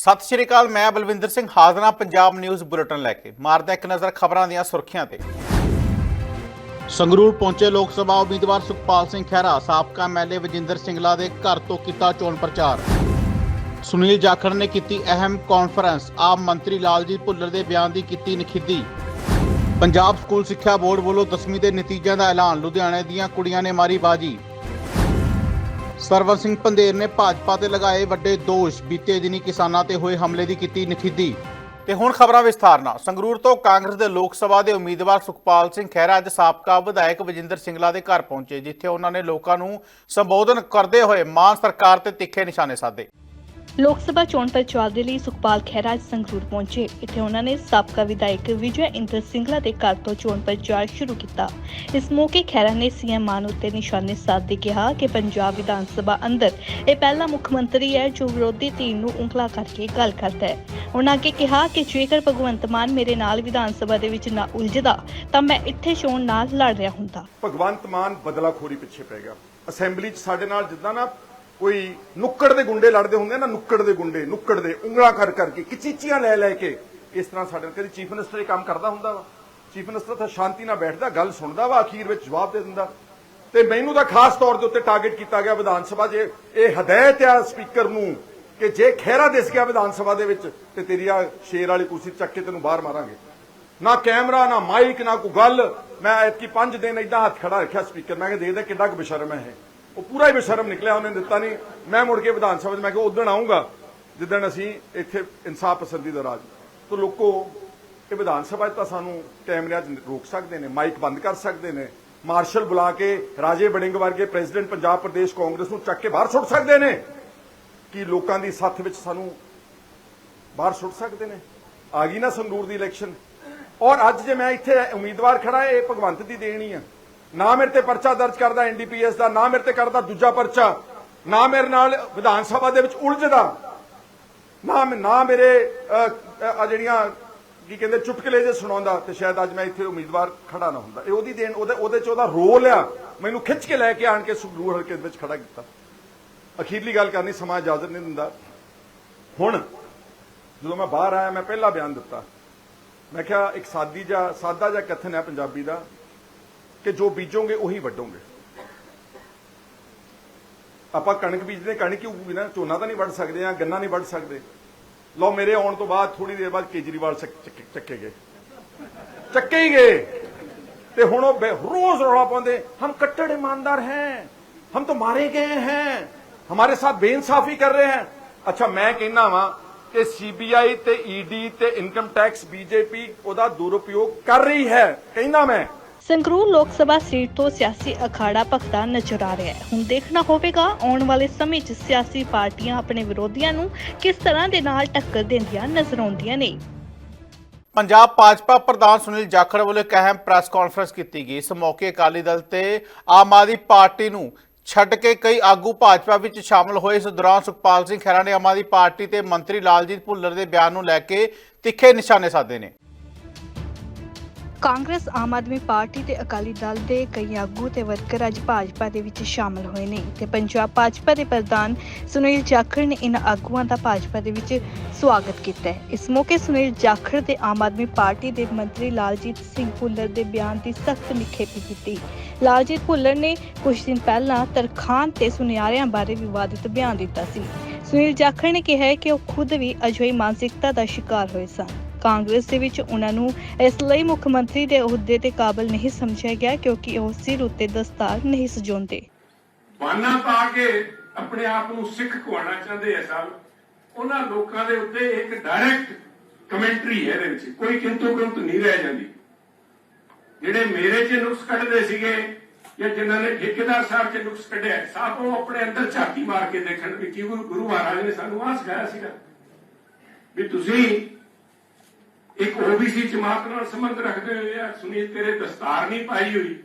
ਸਤਿ ਸ਼੍ਰੀ ਅਕਾਲ, ਮੈਂ ਬਲਵਿੰਦਰ ਸਿੰਘ ਹਾਜ਼ਰਾਂ ਪੰਜਾਬ ਨਿਊਜ਼ ਬੁਲੇਟਿਨ ਲੈ ਕੇ। ਮਾਰਦਾ ਇੱਕ ਨਜ਼ਰ ਖਬਰਾਂ ਦੀਆਂ ਸੁਰਖੀਆਂ ਤੇ। ਸੰਗਰੂਰ ਪਹੁੰਚੇ ਲੋਕ ਸਭਾ ਉਮੀਦਵਾਰ ਸੁਖਪਾਲ ਸਿੰਘ ਖਹਿਰਾ, ਸਾਬਕਾ ਐਮਐਲਏ ਵਜਿੰਦਰ ਸਿੰਗਲਾ ਦੇ ਘਰ ਤੋਂ ਕੀਤਾ ਚੋਣ ਪ੍ਰਚਾਰ। ਸੁਨੀਲ ਜਾਖੜ ਨੇ ਕੀਤੀ ਅਹਿਮ ਕਾਨਫਰੰਸ, ਆਪ ਮੰਤਰੀ ਲਾਲਜੀਤ ਭੁੱਲਰ ਦੇ ਬਿਆਨ ਦੀ ਕੀਤੀ ਨਖਿੱਧੀ ਪੰਜਾਬ ਸਕੂਲ ਸਿੱਖਿਆ ਬੋਰਡ ਵੱਲੋਂ 10ਵੀਂ ਦੇ ਨਤੀਜਿਆਂ ਦਾ ਐਲਾਨ, ਲੁਧਿਆਣੇ ਦੀਆਂ ਕੁੜੀਆਂ ਨੇ ਮਾਰੀ ਬਾਜੀ। ਸਰਵਰ ਸਿੰਘ ਪੰਧੇਰ ਨੇ ਭਾਜਪਾ ਤੇ ਲਗਾਏ ਵੱਡੇ ਦੋਸ਼। ਬੀਤੇ ਦਿਨੀ ਕਿਸਾਨਾਂ ਤੇ ਹੋਏ ਹਮਲੇ ਦੀ ਕੀਤੀ ਨਖਿੱਧੀ ਤੇ ਹੁਣ ਖਬਰਾਂ ਵਿਸਥਾਰ ਨਾਲ ਸੰਗਰੂਰ ਤੋਂ ਕਾਂਗਰਸ ਦੇ ਲੋਕ ਸਭਾ ਦੇ ਉਮੀਦਵਾਰ ਸੁਖਪਾਲ ਸਿੰਘ ਖਹਿਰਾ ਅੱਜ ਸਾਬਕਾ ਵਿਧਾਇਕ ਵਜਿੰਦਰ ਸਿੰਗਲਾ ਦੇ ਘਰ ਪਹੁੰਚੇ, ਜਿੱਥੇ ਉਹਨਾਂ ਨੇ ਲੋਕਾਂ ਨੂੰ ਸੰਬੋਧਨ ਕਰਦੇ ਹੋਏ ਮਾਨ ਸਰਕਾਰ ਤੇ ਤਿੱਖੇ ਨਿਸ਼ਾਨੇ ਸਾਧੇ। ਲੋਕ ਸਭਾ ਚੋਣ ਪ੍ਰਚਾਰ ਦੇ ਲਈ ਸੁਖਪਾਲ ਖਹਿਰਾ ਸੰਗਰੂਰ ਪਹੁੰਚੇ। ਇੱਥੇ ਉਹਨਾਂ ਨੇ ਸਾਬਕਾ ਵਿਧਾਇਕ ਵਿਜੇ ਇੰਦਰ ਸਿੰਗਲਾ ਦੇ ਘਰ ਤੋਂ ਚੋਣ ਪ੍ਰਚਾਰ ਸ਼ੁਰੂ ਕੀਤਾ। ਇਸ ਮੌਕੇ ਖਹਿਰਾ ਨੇ ਸੀਐਮ ਮਾਨ ਉੱਤੇ ਨਿਸ਼ਾਨੇ ਸਾਧਦੇ ਕਿਹਾ ਕਿ ਪੰਜਾਬ ਵਿਧਾਨ ਸਭਾ ਅੰਦਰ ਇਹ ਪਹਿਲਾ ਮੁੱਖ ਮੰਤਰੀ ਹੈ ਜੋ ਵਿਰੋਧੀ ਧਿਰ ਨੂੰ ਉਂਗਲਾ ਕਰਕੇ ਗੱਲ ਕਰਦਾ ਹੈ। ਉਹਨਾਂ ਅੱਗੇ ਕਿਹਾ ਕਿ ਜੇਕਰ ਭਗਵੰਤ ਮਾਨ ਮੇਰੇ ਨਾਲ ਵਿਧਾਨ ਸਭਾ ਦੇ ਵਿੱਚ ਨਾ ਉਲਝਦਾ, ਤਾਂ ਮੈਂ ਇੱਥੇ ਚੋਣ ਨਾਲ ਲੜ ਰਿਹਾ ਹੁੰਦਾ। ਭਗਵੰਤ ਮਾਨ ਬਦਲਾਖੋਰੀ ਪਿੱਛੇ ਪੈ ਗਿਆ। ਅਸੈਂਬਲੀ 'ਚ ਸਾਡੇ ਨਾਲ ਜਿੱਦਾਂ ਨਾ ਕੋਈ ਨੁੱਕੜ ਦੇ ਗੁੰਡੇ ਲੜਦੇ ਹੁੰਦੇ ਆ ਨਾ, ਨੁੱਕੜ ਦੇ ਗੁੰਡੇ, ਨੁੱਕੜ ਦੇ ਉਂਗਲਾਂ ਕਰ ਕਰਕੇ ਕਿਚੀਚੀਆਂ ਲੈ ਲੈ ਕੇ, ਇਸ ਤਰ੍ਹਾਂ ਸਾਡੇ ਨਾਲ ਕਦੀ ਚੀਫ ਮਿਨਿਸਟਰ ਇਹ ਕੰਮ ਕਰਦਾ ਹੁੰਦਾ ਵਾ। ਚੀਫ ਮਿਨਿਸਟਰ ਤਾਂ ਸ਼ਾਂਤੀ ਨਾਲ ਬੈਠਦਾ, ਗੱਲ ਸੁਣਦਾ ਵਾ, ਅਖੀਰ ਵਿੱਚ ਜਵਾਬ ਦੇ ਦਿੰਦਾ। ਤੇ ਮੈਨੂੰ ਤਾਂ ਖਾਸ ਤੌਰ ਦੇ ਉੱਤੇ ਟਾਰਗੇਟ ਕੀਤਾ ਗਿਆ ਵਿਧਾਨ ਸਭਾ 'ਚ ਇਹ ਹਦਾਇਤ ਆ ਸਪੀਕਰ ਨੂੰ ਕਿ ਜੇ ਖਹਿਰਾ ਦਿਸ ਗਿਆ ਵਿਧਾਨ ਸਭਾ ਦੇ ਵਿੱਚ, ਤੇ ਤੇਰੀ ਆ ਸ਼ੇਰ ਵਾਲੀ ਕੁਰਸੀ ਚੱਕ ਕੇ ਤੈਨੂੰ ਬਾਹਰ ਮਾਰਾਂਗੇ। ਨਾ ਕੈਮਰਾ, ਨਾ ਮਾਈਕ ਨਾ ਕੋਈ ਗੱਲ। ਮੈਂ ਐਤਕੀ 5 ਦਿਨ ਇਦਾਂ ਹੱਥ ਖੜਾ ਰੱਖਿਆ ਸਪੀਕਰ ਮੈਂ ਕਿਹਾ ਦੇਖਦਾ ਕਿੱਡਾ ਕੁ ਬੇਸ਼ਰਮ ਹੈ ਉਹ ਪੂਰਾ ਹੀ ਬੇਸ਼ਰਮ ਨਿਕਲਿਆ ਉਹਨੇ ਦਿੱਤਾ ਨਹੀਂ। ਮੈਂ ਮੁੜ ਕੇ ਵਿਧਾਨ ਸਭਾ 'ਚ ਮੈਂ ਕਿਹਾ ਉਦੋਂ ਆਉਂਗਾ ਜਿੱਦਣ ਅਸੀਂ ਇੱਥੇ ਇਨਸਾਫ ਪਸੰਦੀ ਦਾ ਰਾਜ ਤੋਂ ਲੋਕੋ, ਇਹ ਵਿਧਾਨ ਸਭਾ 'ਚ ਤਾਂ ਸਾਨੂੰ ਕੈਮਰਿਆਂ 'ਚ ਰੋਕ ਸਕਦੇ ਨੇ ਮਾਈਕ ਬੰਦ ਕਰ ਸਕਦੇ ਨੇ ਮਾਰਸ਼ਲ ਬੁਲਾ ਕੇ, ਰਾਜੇ ਬੜਿੰਗ ਵਰਗੇ ਪ੍ਰੈਜ਼ੀਡੈਂਟ ਪੰਜਾਬ ਪ੍ਰਦੇਸ਼ ਕਾਂਗਰਸ ਨੂੰ ਚੱਕ ਕੇ ਬਾਹਰ ਸੁੱਟ ਸਕਦੇ ਨੇ। ਕਿ ਲੋਕਾਂ ਦੀ ਸੱਥ ਵਿੱਚ ਸਾਨੂੰ ਬਾਹਰ ਸੁੱਟ ਸਕਦੇ ਨੇ? ਆ ਗਈ ਨਾ ਸੰਗਰੂਰ ਦੀ ਇਲੈਕਸ਼ਨ ਔਰ ਅੱਜ ਜੇ ਮੈਂ ਇੱਥੇ ਉਮੀਦਵਾਰ ਖੜਾ, ਇਹ ਭਗਵੰਤ ਦੀ ਦੇਣੀ ਆ। ਨਾ ਮੇਰੇ ਤੇ ਪਰਚਾ ਦਰਜ ਕਰਦਾ ਐਨਡੀਪੀਐਸ ਦਾ, ਨਾ ਮੇਰੇ ਤੇ ਕਰਦਾ ਦੂਜਾ ਪਰਚਾ, ਨਾ ਮੇਰੇ ਨਾਲ ਵਿਧਾਨ ਸਭਾ ਦੇ ਵਿੱਚ ਉਲਝਦਾ, ਨਾ ਨਾ ਮੇਰੇ ਜਿਹੜੀਆਂ ਕੀ ਕਹਿੰਦੇ ਚੁਟਕਲੇ ਜੇ ਸੁਣਾਉਂਦਾ ਤੇ ਸ਼ਾਇਦ ਅੱਜ ਮੈਂ ਇੱਥੇ ਉਮੀਦਵਾਰ ਖੜਾ ਨਾ ਹੁੰਦਾ। ਇਹ ਉਹਦੀ ਦੇਣ ਉਹਦੇ ਉਹਦੇ ਚ ਉਹਦਾ ਰੋਲ ਆ। ਮੈਨੂੰ ਖਿੱਚ ਕੇ ਲੈ ਕੇ ਆਣ ਕੇ ਸੰਗਰੂਰ ਹਲਕੇ ਦੇ ਵਿੱਚ ਖੜਾ ਕੀਤਾ। ਅਖੀਰਲੀ ਗੱਲ ਕਰਨੀ, ਸਮਾਂ ਇਜਾਜ਼ਤ ਨਹੀਂ ਦਿੰਦਾ। ਹੁਣ ਜਦੋਂ ਮੈਂ ਬਾਹਰ ਆਇਆ, ਮੈਂ ਪਹਿਲਾ ਬਿਆਨ ਦਿੱਤਾ। ਮੈਂ ਕਿਹਾ ਇੱਕ ਸਾਦੀ ਜਾਂ ਸਾਦਾ ਜਿਹਾ ਕਥਨ ਹੈ ਪੰਜਾਬੀ ਦਾ। ਕਿ ਜੋ ਬੀਜੋਗੇ ਉਹੀ ਵੱਢੋਗੇ। ਆਪਾਂ ਕਣਕ ਬੀਜਦੇ, ਕਣਕ ਹੀ ਉਗੂਗੀ ਨਾ, ਝੋਨਾ ਤਾਂ ਨਹੀਂ ਵੱਢ ਸਕਦੇ ਆ ਗੰਨਾ ਨਹੀਂ ਵੱਢ ਸਕਦੇ। ਲਓ, ਮੇਰੇ ਆਉਣ ਤੋਂ ਬਾਅਦ ਥੋੜੀ ਦੇਰ ਬਾਅਦ ਕੇਜਰੀਵਾਲ ਚੱਕੇ ਗਏ ਚੱਕੇ ਹੀ ਗਏ ਤੇ ਹੁਣ ਉਹ ਰੋਜ਼ ਰੌਲਾ ਪਾਉਂਦੇ, ਹਮ ਕੱਟੜ ਇਮਾਨਦਾਰ ਹੈ, ਹਮ ਤਾਂ ਮਾਰੇ ਗਏ ਹੈ, ਹਮਾਰੇ ਸਾਥ ਬੇਇਨਸਾਫੀ ਕਰ ਰਹੇ ਹੈ। ਅੱਛਾ, ਮੈਂ ਕਹਿਣਾ ਵਾਂ ਕਿ ਸੀਬੀਆਈ ਤੇ ਈਡੀ ਤੇ ਇਨਕਮ ਟੈਕਸ ਬੀਜੇਪੀ ਉਹਦਾ ਦੁਰਉਪਯੋਗ ਕਰ ਰਹੀ ਹੈ। ਕਹਿੰਦਾ ਮੈਂ ਸੰਗਰੂਰ ਲੋਕ ਸਭਾ ਸੀਟ ਤੋਂ ਸਿਆਸੀ ਅਖਾੜਾ ਭਖਦਾ ਨਜ਼ਰ ਆ ਰਿਹਾ ਹੈ। ਹੁਣ ਦੇਖਣਾ ਹੋਵੇਗਾ, ਆਉਣ ਵਾਲੇ ਸਮੇਂ 'ਚ ਸਿਆਸੀ ਪਾਰਟੀਆਂ ਆਪਣੇ ਵਿਰੋਧੀਆਂ ਨੂੰ ਕਿਸ ਤਰ੍ਹਾਂ ਦੇ ਨਾਲ ਟੱਕਰ ਦਿੰਦੀਆਂ ਨਜ਼ਰ ਆਉਂਦੀਆਂ ਨੇ। ਪੰਜਾਬ ਭਾਜਪਾ ਪ੍ਰਧਾਨ ਸੁਨੀਲ ਜਾਖੜ ਵੱਲੋਂ ਇੱਕ ਅਹਿਮ ਪ੍ਰੈਸ ਕਾਨਫਰੰਸ ਕੀਤੀ ਗਈ। ਇਸ ਮੌਕੇ ਅਕਾਲੀ ਦਲ ਤੇ ਆਮ ਆਦਮੀ ਪਾਰਟੀ ਨੂੰ ਛੱਡ ਕੇ ਕਈ ਆਗੂ ਭਾਜਪਾ ਵਿੱਚ ਸ਼ਾਮਲ ਹੋਏ। ਇਸ ਦੌਰਾਨ ਸੁਖਪਾਲ ਸਿੰਘ ਖਹਿਰਾ ਨੇ ਆਮ ਆਦਮੀ ਪਾਰਟੀ ਤੇ ਮੰਤਰੀ ਲਾਲਜੀਤ ਭੁੱਲਰ ਦੇ ਬਿਆਨ ਨੂੰ ਲੈ ਕੇ ਤਿੱਖੇ ਨਿਸ਼ਾਨੇ ਸਾਧੇ ਨੇ। ਕਾਂਗਰਸ, ਆਮ ਆਦਮੀ ਪਾਰਟੀ ਤੇ ਅਕਾਲੀ ਦਲ ਦੇ ਕਈ ਆਗੂ ਤੇ ਵਰਕਰ ਅੱਜ ਭਾਜਪਾ ਦੇ ਵਿੱਚ ਸ਼ਾਮਲ ਹੋਏ ਨੇ ਤੇ ਪੰਜਾਬ ਭਾਜਪਾ ਦੇ ਪ੍ਰਧਾਨ ਸੁਨੀਲ ਜਾਖੜ ਨੇ ਇਨ੍ਹਾਂ ਆਗੂਆਂ ਦਾ ਭਾਜਪਾ ਦੇ ਵਿੱਚ ਸਵਾਗਤ ਕੀਤਾ ਹੈ। ਇਸ ਮੌਕੇ ਸੁਨੀਲ ਜਾਖੜ ਦੇ ਆਮ ਆਦਮੀ ਪਾਰਟੀ ਦੇ ਮੰਤਰੀ ਲਾਲਜੀਤ ਸਿੰਘ ਭੁੱਲਰ ਦੇ ਬਿਆਨ ਦੀ ਸਖਤ ਨਿਖੇਧੀ ਕੀਤੀ। ਲਾਲਜੀਤ ਭੁੱਲਰ ਨੇ ਕੁਝ ਦਿਨ ਪਹਿਲਾਂ ਤਰਖਾਨ ਤੇ ਸੁਨਿਆਰਿਆਂ ਬਾਰੇ ਵਿਵਾਦਿਤ ਬਿਆਨ ਦਿੱਤਾ ਸੀ। ਸੁਨੀਲ ਜਾਖੜ ਨੇ ਕਿਹਾ ਕਿ ਉਹ ਖੁਦ ਵੀ ਅਜਿਹੀ ਮਾਨਸਿਕਤਾ ਦਾ ਸ਼ਿਕਾਰ ਹੋਏ ਸਨ। ਕਾਂਗਰਸ ਦੇ ਵਿੱਚ ਉਹਨਾਂ ਨੂੰ ਇਸ ਲਈ ਮੁੱਖ ਮੰਤਰੀ ਦੇ ਅਹੁਦੇ ਤੇ ਕਾਬਲ ਨਹੀਂ ਸਮਝਿਆ ਗਿਆ ਕਿਉਂਕਿ ਉਹ ਸਿਰ ਉੱਤੇ ਦਸਤਾਰ ਨਹੀਂ ਸਜਾਉਂਦੇ। ਬਾਨਾ ਪਾ ਕੇ ਆਪਣੇ ਆਪ ਨੂੰ ਸਿੱਖ ਕਹਾਉਣਾ ਚਾਹੁੰਦੇ ਆ ਸਭ। ਉਹਨਾਂ ਲੋਕਾਂ ਦੇ ਉੱਤੇ ਇੱਕ ਡਾਇਰੈਕਟ ਕਮੈਂਟਰੀ ਹੈ ਇਹਦੇ ਵਿੱਚ। ਕੋਈ ਕਿੰਤੂ ਕਿੰਤੂ ਨਹੀਂ ਰਹਿ ਜਾਂਦੀ। ਜਿਹੜੇ ਮੇਰੇ 'ਚ ਨੁਕਸ ਕੱਢਦੇ ਸੀਗੇ ਜਾਂ ਜਿਨ੍ਹਾਂ ਨੇ ਠੇਕੇਦਾਰ ਸਾਹਿਬ 'ਚ ਨੁਕਸ ਕੱਢਿਆ ਸਾਹਿਬ ਉਹ ਆਪਣੇ ਅੰਦਰ ਝਾਤੀ ਮਾਰ ਕੇ ਦੇਖਣ ਵੀ ਕੀ ਗੁਰੂ ਮਹਾਰਾਜ ਨੇ ਸਾਨੂੰ ਆਹ ਸਿਖਾਇਆ ਸੀਗਾ। ਵੀ ਤੁਸੀਂ ਇੱਕ ਓਬੀਸੀ ਜਮਾਤ ਨਾਲ ਸੰਬੰਧ ਰੱਖਦੇ ਹੋਏ ਯਾਰ ਸੁਨੀਲ, ਤੇਰੇ ਦਸਤਾਰ ਨਹੀਂ ਪਾਈ ਹੋਈ।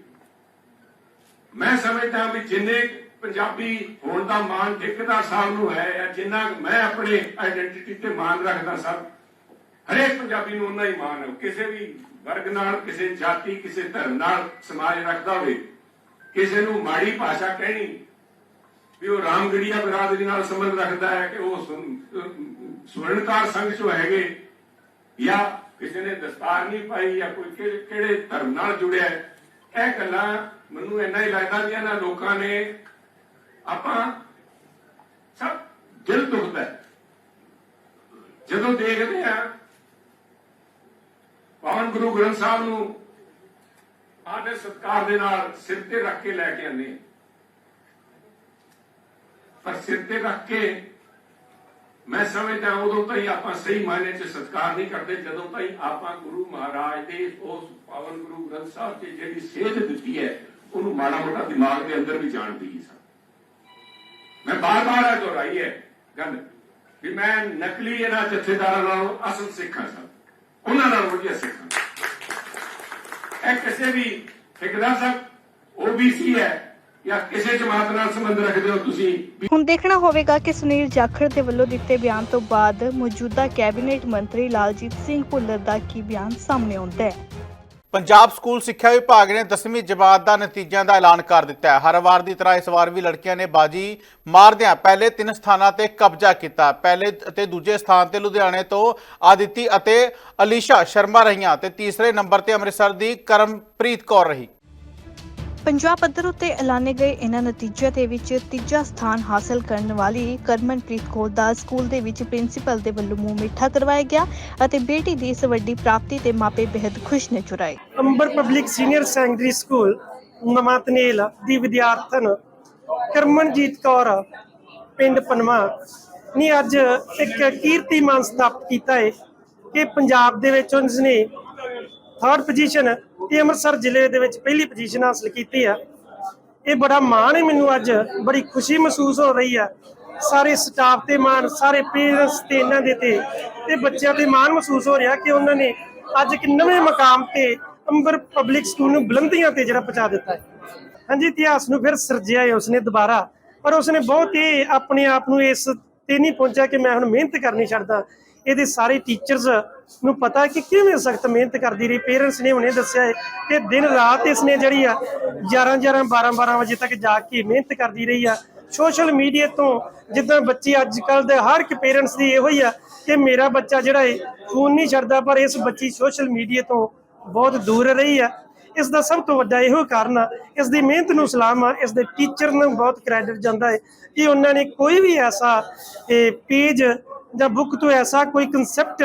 ਮੈਂ ਸਮਝਦਾ ਵੀ ਜਿੰਨੇ ਪੰਜਾਬੀ ਹੋਣ ਦਾ ਮਾਣ ਠੇਕੇਦਾਰ ਸਾਹਿਬ ਨੂੰ ਹੈ ਜਿੰਨਾ ਮੈਂ ਆਪਣੇ ਆਇਡੈਂਟੀਟੀ ਤੇ ਮਾਣ ਰੱਖਦਾ ਸਭ, ਹਰੇਕ ਪੰਜਾਬੀ ਨੂੰ ਉਨਾ ਹੀ ਮਾਣ ਹੈ। ਕਿਸੇ ਵੀ ਵਰਗ ਨਾਲ, ਕਿਸੇ ਜਾਤੀ, ਕਿਸੇ ਧਰਮ ਨਾਲ ਸਮਾਜ ਰੱਖਦਾ ਹੋਵੇ, ਕਿਸੇ ਨੂੰ ਮਾੜੀ ਭਾਸ਼ਾ ਕਹਿਣੀ, ਵੀ ਉਹ ਰਾਮਗੜੀਆ ਬਰਾਦਰੀ ਨਾਲ ਸੰਬੰਧ ਰੱਖਦਾ ਹੈ ਕਿ ਉਹ ਸੁਨ- ਸਵਰਨਕਾਰ ਸੰਘ ਚੋਂ ਹੈਗੇ ਜਾਂ ਕਿਸੇ ਨੇ ਦਸਤਾਰ ਨਹੀਂ ਪਾਈ ਜਾਂ ਕੋਈ ਕਿਹੜੇ ਧਰਮ ਨਾਲ ਜੁੜਿਆ ਇਹ ਗੱਲਾਂ ਮੈਨੂੰ ਇੰਨਾ ਹੀ ਲੱਗਦਾ ਵੀ ਇਹਨਾਂ ਲੋਕਾਂ ਨੇ ਆਪਾਂ ਸਭ ਦਿਲ ਦੁਖਦਾ ਜਦੋਂ ਦੇਖਦੇ ਆ ਪਾਵਨ ਗੁਰੂ ਗ੍ਰੰਥ ਸਾਹਿਬ ਨੂੰ ਆਦਰ ਸਤਕਾਰ ਦੇ ਨਾਲ ਸਿਰ ਤੇ ਰੱਖ ਕੇ ਲੈ ਕੇ ਆਉਂਦੇ ਹਾਂ। ਪਰ ਸਿਰ ਤੇ ਰੱਖ ਕੇ ਮੈਂ ਸਮਝਦਾ ਉਦੋਂ ਤਾਈਂ ਆਪਾਂ ਸਹੀ ਮਾਇਨੇ 'ਚ ਸਤਕਾਰ ਨਹੀਂ ਕਰਦੇ, ਜਦੋਂ ਤਾਈਂ ਆਪਾਂ ਗੁਰੂ ਮਹਾਰਾਜ ਦੇ ਉਸ ਪਾਵਨ ਗੁਰੂ ਗ੍ਰੰਥ ਸਾਹਿਬ ਤੇ ਜਿਹੜੀ ਸੇਧ ਦਿੱਤੀ ਹੈ, ਉਹਨੂੰ ਮਾੜਾ ਮੋਟਾ ਦਿਮਾਗ ਦੇ ਅੰਦਰ ਵੀ ਜਾਣ ਦਈਏ ਸਭ ਮੈਂ ਬਾਰ-ਬਾਰ ਇਹ ਦੁਹਰਾਈ ਹੈ ਗੱਲ, ਵੀ ਮੈਂ ਨਕਲੀ ਇਹਨਾਂ ਜਥੇਦਾਰਾਂ ਨਾਲ ਅਸਲ ਸਿੱਖਾਂ ਸਭ ਉਹਨਾਂ ਨਾਲ ਵਧੀਆ ਸਿੱਖਾਂ ਇਹ ਕਿਸੇ ਵੀ ਠੇਕੇਦਾਰ ਸਾਹਿਬ ਓਬੀਸੀ ਹੈ ਜਾਂ ਕਿਸੇ ਜਮਾਤ ਨਾਲ ਸੰਬੰਧ ਰੱਖਦੇ ਹੋ ਤੁਸੀਂ? ਹੁਣ ਦੇਖਣਾ ਹੋਵੇਗਾ ਕਿ ਸੁਨੀਲ ਜਾਖੜ ਦੇ ਵੱਲੋਂ ਦਿੱਤੇ ਬਿਆਨ ਤੋਂ ਬਾਅਦ ਮੌਜੂਦਾ ਕੈਬਨਿਟ ਮੰਤਰੀ ਲਾਲਜੀਤ ਸਿੰਘ ਭੁੱਲਰ ਦਾ ਕੀ ਬਿਆਨ ਸਾਹਮਣੇ ਆਉਂਦਾ ਹੈ? ਪੰਜਾਬ ਸਕੂਲ ਸਿੱਖਿਆ ਵਿਭਾਗ ਨੇ 10ਵੀਂ ਜਮਾਤ ਦਾ ਨਤੀਜਿਆਂ ਦਾ ਐਲਾਨ ਕਰ ਦਿੱਤਾ ਹੈ। ਹਰ ਵਾਰ ਦੀ ਤਰ੍ਹਾਂ ਇਸ ਵਾਰ ਵੀ ਲੜਕੀਆਂ ਨੇ ਬਾਜੀ ਮਾਰਦਿਆਂ ਪਹਿਲੇ ਤਿੰਨ ਸਥਾਨਾਂ ਤੇ ਕਬਜ਼ਾ ਕੀਤਾ। ਪਹਿਲੇ ਅਤੇ ਦੂਜੇ ਸਥਾਨ ਤੇ ਲੁਧਿਆਣੇ ਤੋਂ ਆਦਿਤੀ ਅਤੇ ਅਲੀਸ਼ਾ ਸ਼ਰਮਾ ਰਹੀਆਂ ਤੇ ਤੀਸਰੇ ਨੰਬਰ ਤੇ ਅੰਮ੍ਰਿਤਸਰ ਦੀ ਕਰਮਪ੍ਰੀਤ ਕੌਰ ਰਹੀ। ਪੰਜਾਬ ਪੱਧਰ ਉੱਤੇ ਐਲਾਨੇ ਗਏ ਇਹਨਾਂ ਨਤੀਜਿਆਂ ਦੇ ਵਿੱਚ ਤੀਜਾ ਸਥਾਨ ਹਾਸਲ ਕਰਨ ਵਾਲੀ ਕਰਮਨਪ੍ਰੀਤ ਕੌਰ ਦਾ ਸਕੂਲ ਦੇ ਵਿੱਚ ਪ੍ਰਿੰਸੀਪਲ ਦੇ ਵੱਲੋਂ ਮੂੰਹ ਮਿੱਠਾ ਕਰਵਾਇਆ ਗਿਆ ਅਤੇ ਬੇਟੀ ਦੀ ਇਸ ਵੱਡੀ ਪ੍ਰਾਪਤੀ ਤੇ ਮਾਪੇ ਬੇहद ਖੁਸ਼ ਨਜ਼ਰ ਆਏ। Ambar public senior secondary school ਨਵਾਂ ਦੀ ਵਿਦਿਆਰਥਣ ਕਰਮਨਜੀਤ ਕੌਰ, ਪਿੰਡ ਪਨਵਾ, ਨੇ ਅੱਜ ਇੱਕ ਕੀਰਤੀਮਾਨ ਸਥਾਪਿਤ ਕੀਤਾ ਹੈ ਕਿ ਪੰਜਾਬ ਦੇ ਵਿੱਚ ਉਸ ਥਰਡ ਪੋਜੀਸ਼ਨ ਇਹ ਅੰਮ੍ਰਿਤਸਰ ਜ਼ਿਲ੍ਹੇ ਦੇ ਵਿੱਚ ਪਹਿਲੀ ਪੋਜੀਸ਼ਨ ਹਾਸਲ ਕੀਤੀ ਆ ਇਹ ਬੜਾ ਮਾਣ ਹੈ ਮੈਨੂੰ ਅੱਜ। ਬੜੀ ਖੁਸ਼ੀ ਮਹਿਸੂਸ ਹੋ ਰਹੀ ਆ ਸਾਰੇ ਸਟਾਫ ਤੇ ਮਾਣ, ਸਾਰੇ ਪੇਰੈਂਟਸ ਤੇ ਇਹਨਾਂ ਦੇ ਤੇ। ਤੇ ਬੱਚਿਆਂ ਤੇ ਮਾਣ ਮਹਿਸੂਸ ਹੋ ਰਿਹਾ ਕਿ ਉਹਨਾਂ ਨੇ ਅੱਜ ਇੱਕ ਨਵੇਂ ਮਕਾਮ ਤੇ ਅੰਬਰ ਪਬਲਿਕ ਸਕੂਲ ਨੂੰ ਬੁਲੰਦੀਆਂ ਤੇ ਜਿਹੜਾ ਪਹੁੰਚਾ ਦਿੱਤਾ ਹੈ। ਹਾਂਜੀ, ਇਤਿਹਾਸ ਨੂੰ ਫਿਰ ਸਿਰਜਿਆ ਹੈ ਉਸਨੇ ਦੁਬਾਰਾ। ਪਰ ਉਸਨੇ ਬਹੁਤ ਹੀ ਆਪਣੇ ਆਪ ਨੂੰ ਇਸ ਤੇ ਨਹੀਂ ਪਹੁੰਚਿਆ ਕਿ ਮੈਂ ਹੁਣ ਮਿਹਨਤ ਕਰਨੀ ਛੱਡਦਾ। ਇਹਦੇ ਸਾਰੇ ਟੀਚਰਸ ਨੂੰ ਪਤਾ ਹੈ ਕਿ ਕਿਵੇਂ ਸਖਤ ਮਿਹਨਤ ਕਰਦੀ ਰਹੀ। ਪੇਰੈਂਟਸ ਨੇ ਹੁਣੇ ਦੱਸਿਆ ਹੈ ਕਿ ਦਿਨ ਰਾਤ ਇਸ ਨੇ ਜਿਹੜੀ ਆ 11 11 12 12 ਵਜੇ ਤੱਕ ਜਾ ਕੇ ਮਿਹਨਤ ਕਰਦੀ ਰਹੀ ਆ। ਸੋਸ਼ਲ ਮੀਡੀਆ ਤੋਂ ਜਿੱਦਾਂ ਬੱਚੇ ਅੱਜ ਕੱਲ ਦੇ ਹਰ ਇੱਕ ਪੇਰੈਂਟਸ ਦੀ ਇਹੋ ਹੀ ਆ ਕਿ ਮੇਰਾ ਬੱਚਾ ਜਿਹੜਾ ਹੈ ਫੋਨ ਨਹੀਂ ਛੱਡਦਾ, ਪਰ ਇਸ ਬੱਚੀ ਸੋਸ਼ਲ ਮੀਡੀਆ ਤੋਂ ਬਹੁਤ ਦੂਰ ਰਹੀ ਆ। ਇਸ ਦਾ ਸਭ ਤੋਂ ਵੱਡਾ ਇਹੋ ਕਾਰਨ ਆ, ਇਸ ਦੀ ਮਿਹਨਤ ਨੂੰ ਸਲਾਮ ਆ, ਇਸ ਦੇ ਟੀਚਰ ਨੂੰ ਬਹੁਤ ਕ੍ਰੈਡਿਟ ਜਾਂਦਾ ਹੈ ਕਿ ਉਹਨਾਂ ਨੇ ਕੋਈ ਵੀ ਐਸਾ ਪੇਜ ਜਾਂ ਬੁੱਕ ਤੋਂ ਐਸਾ ਕੋਈ ਕਨਸੈਪਟ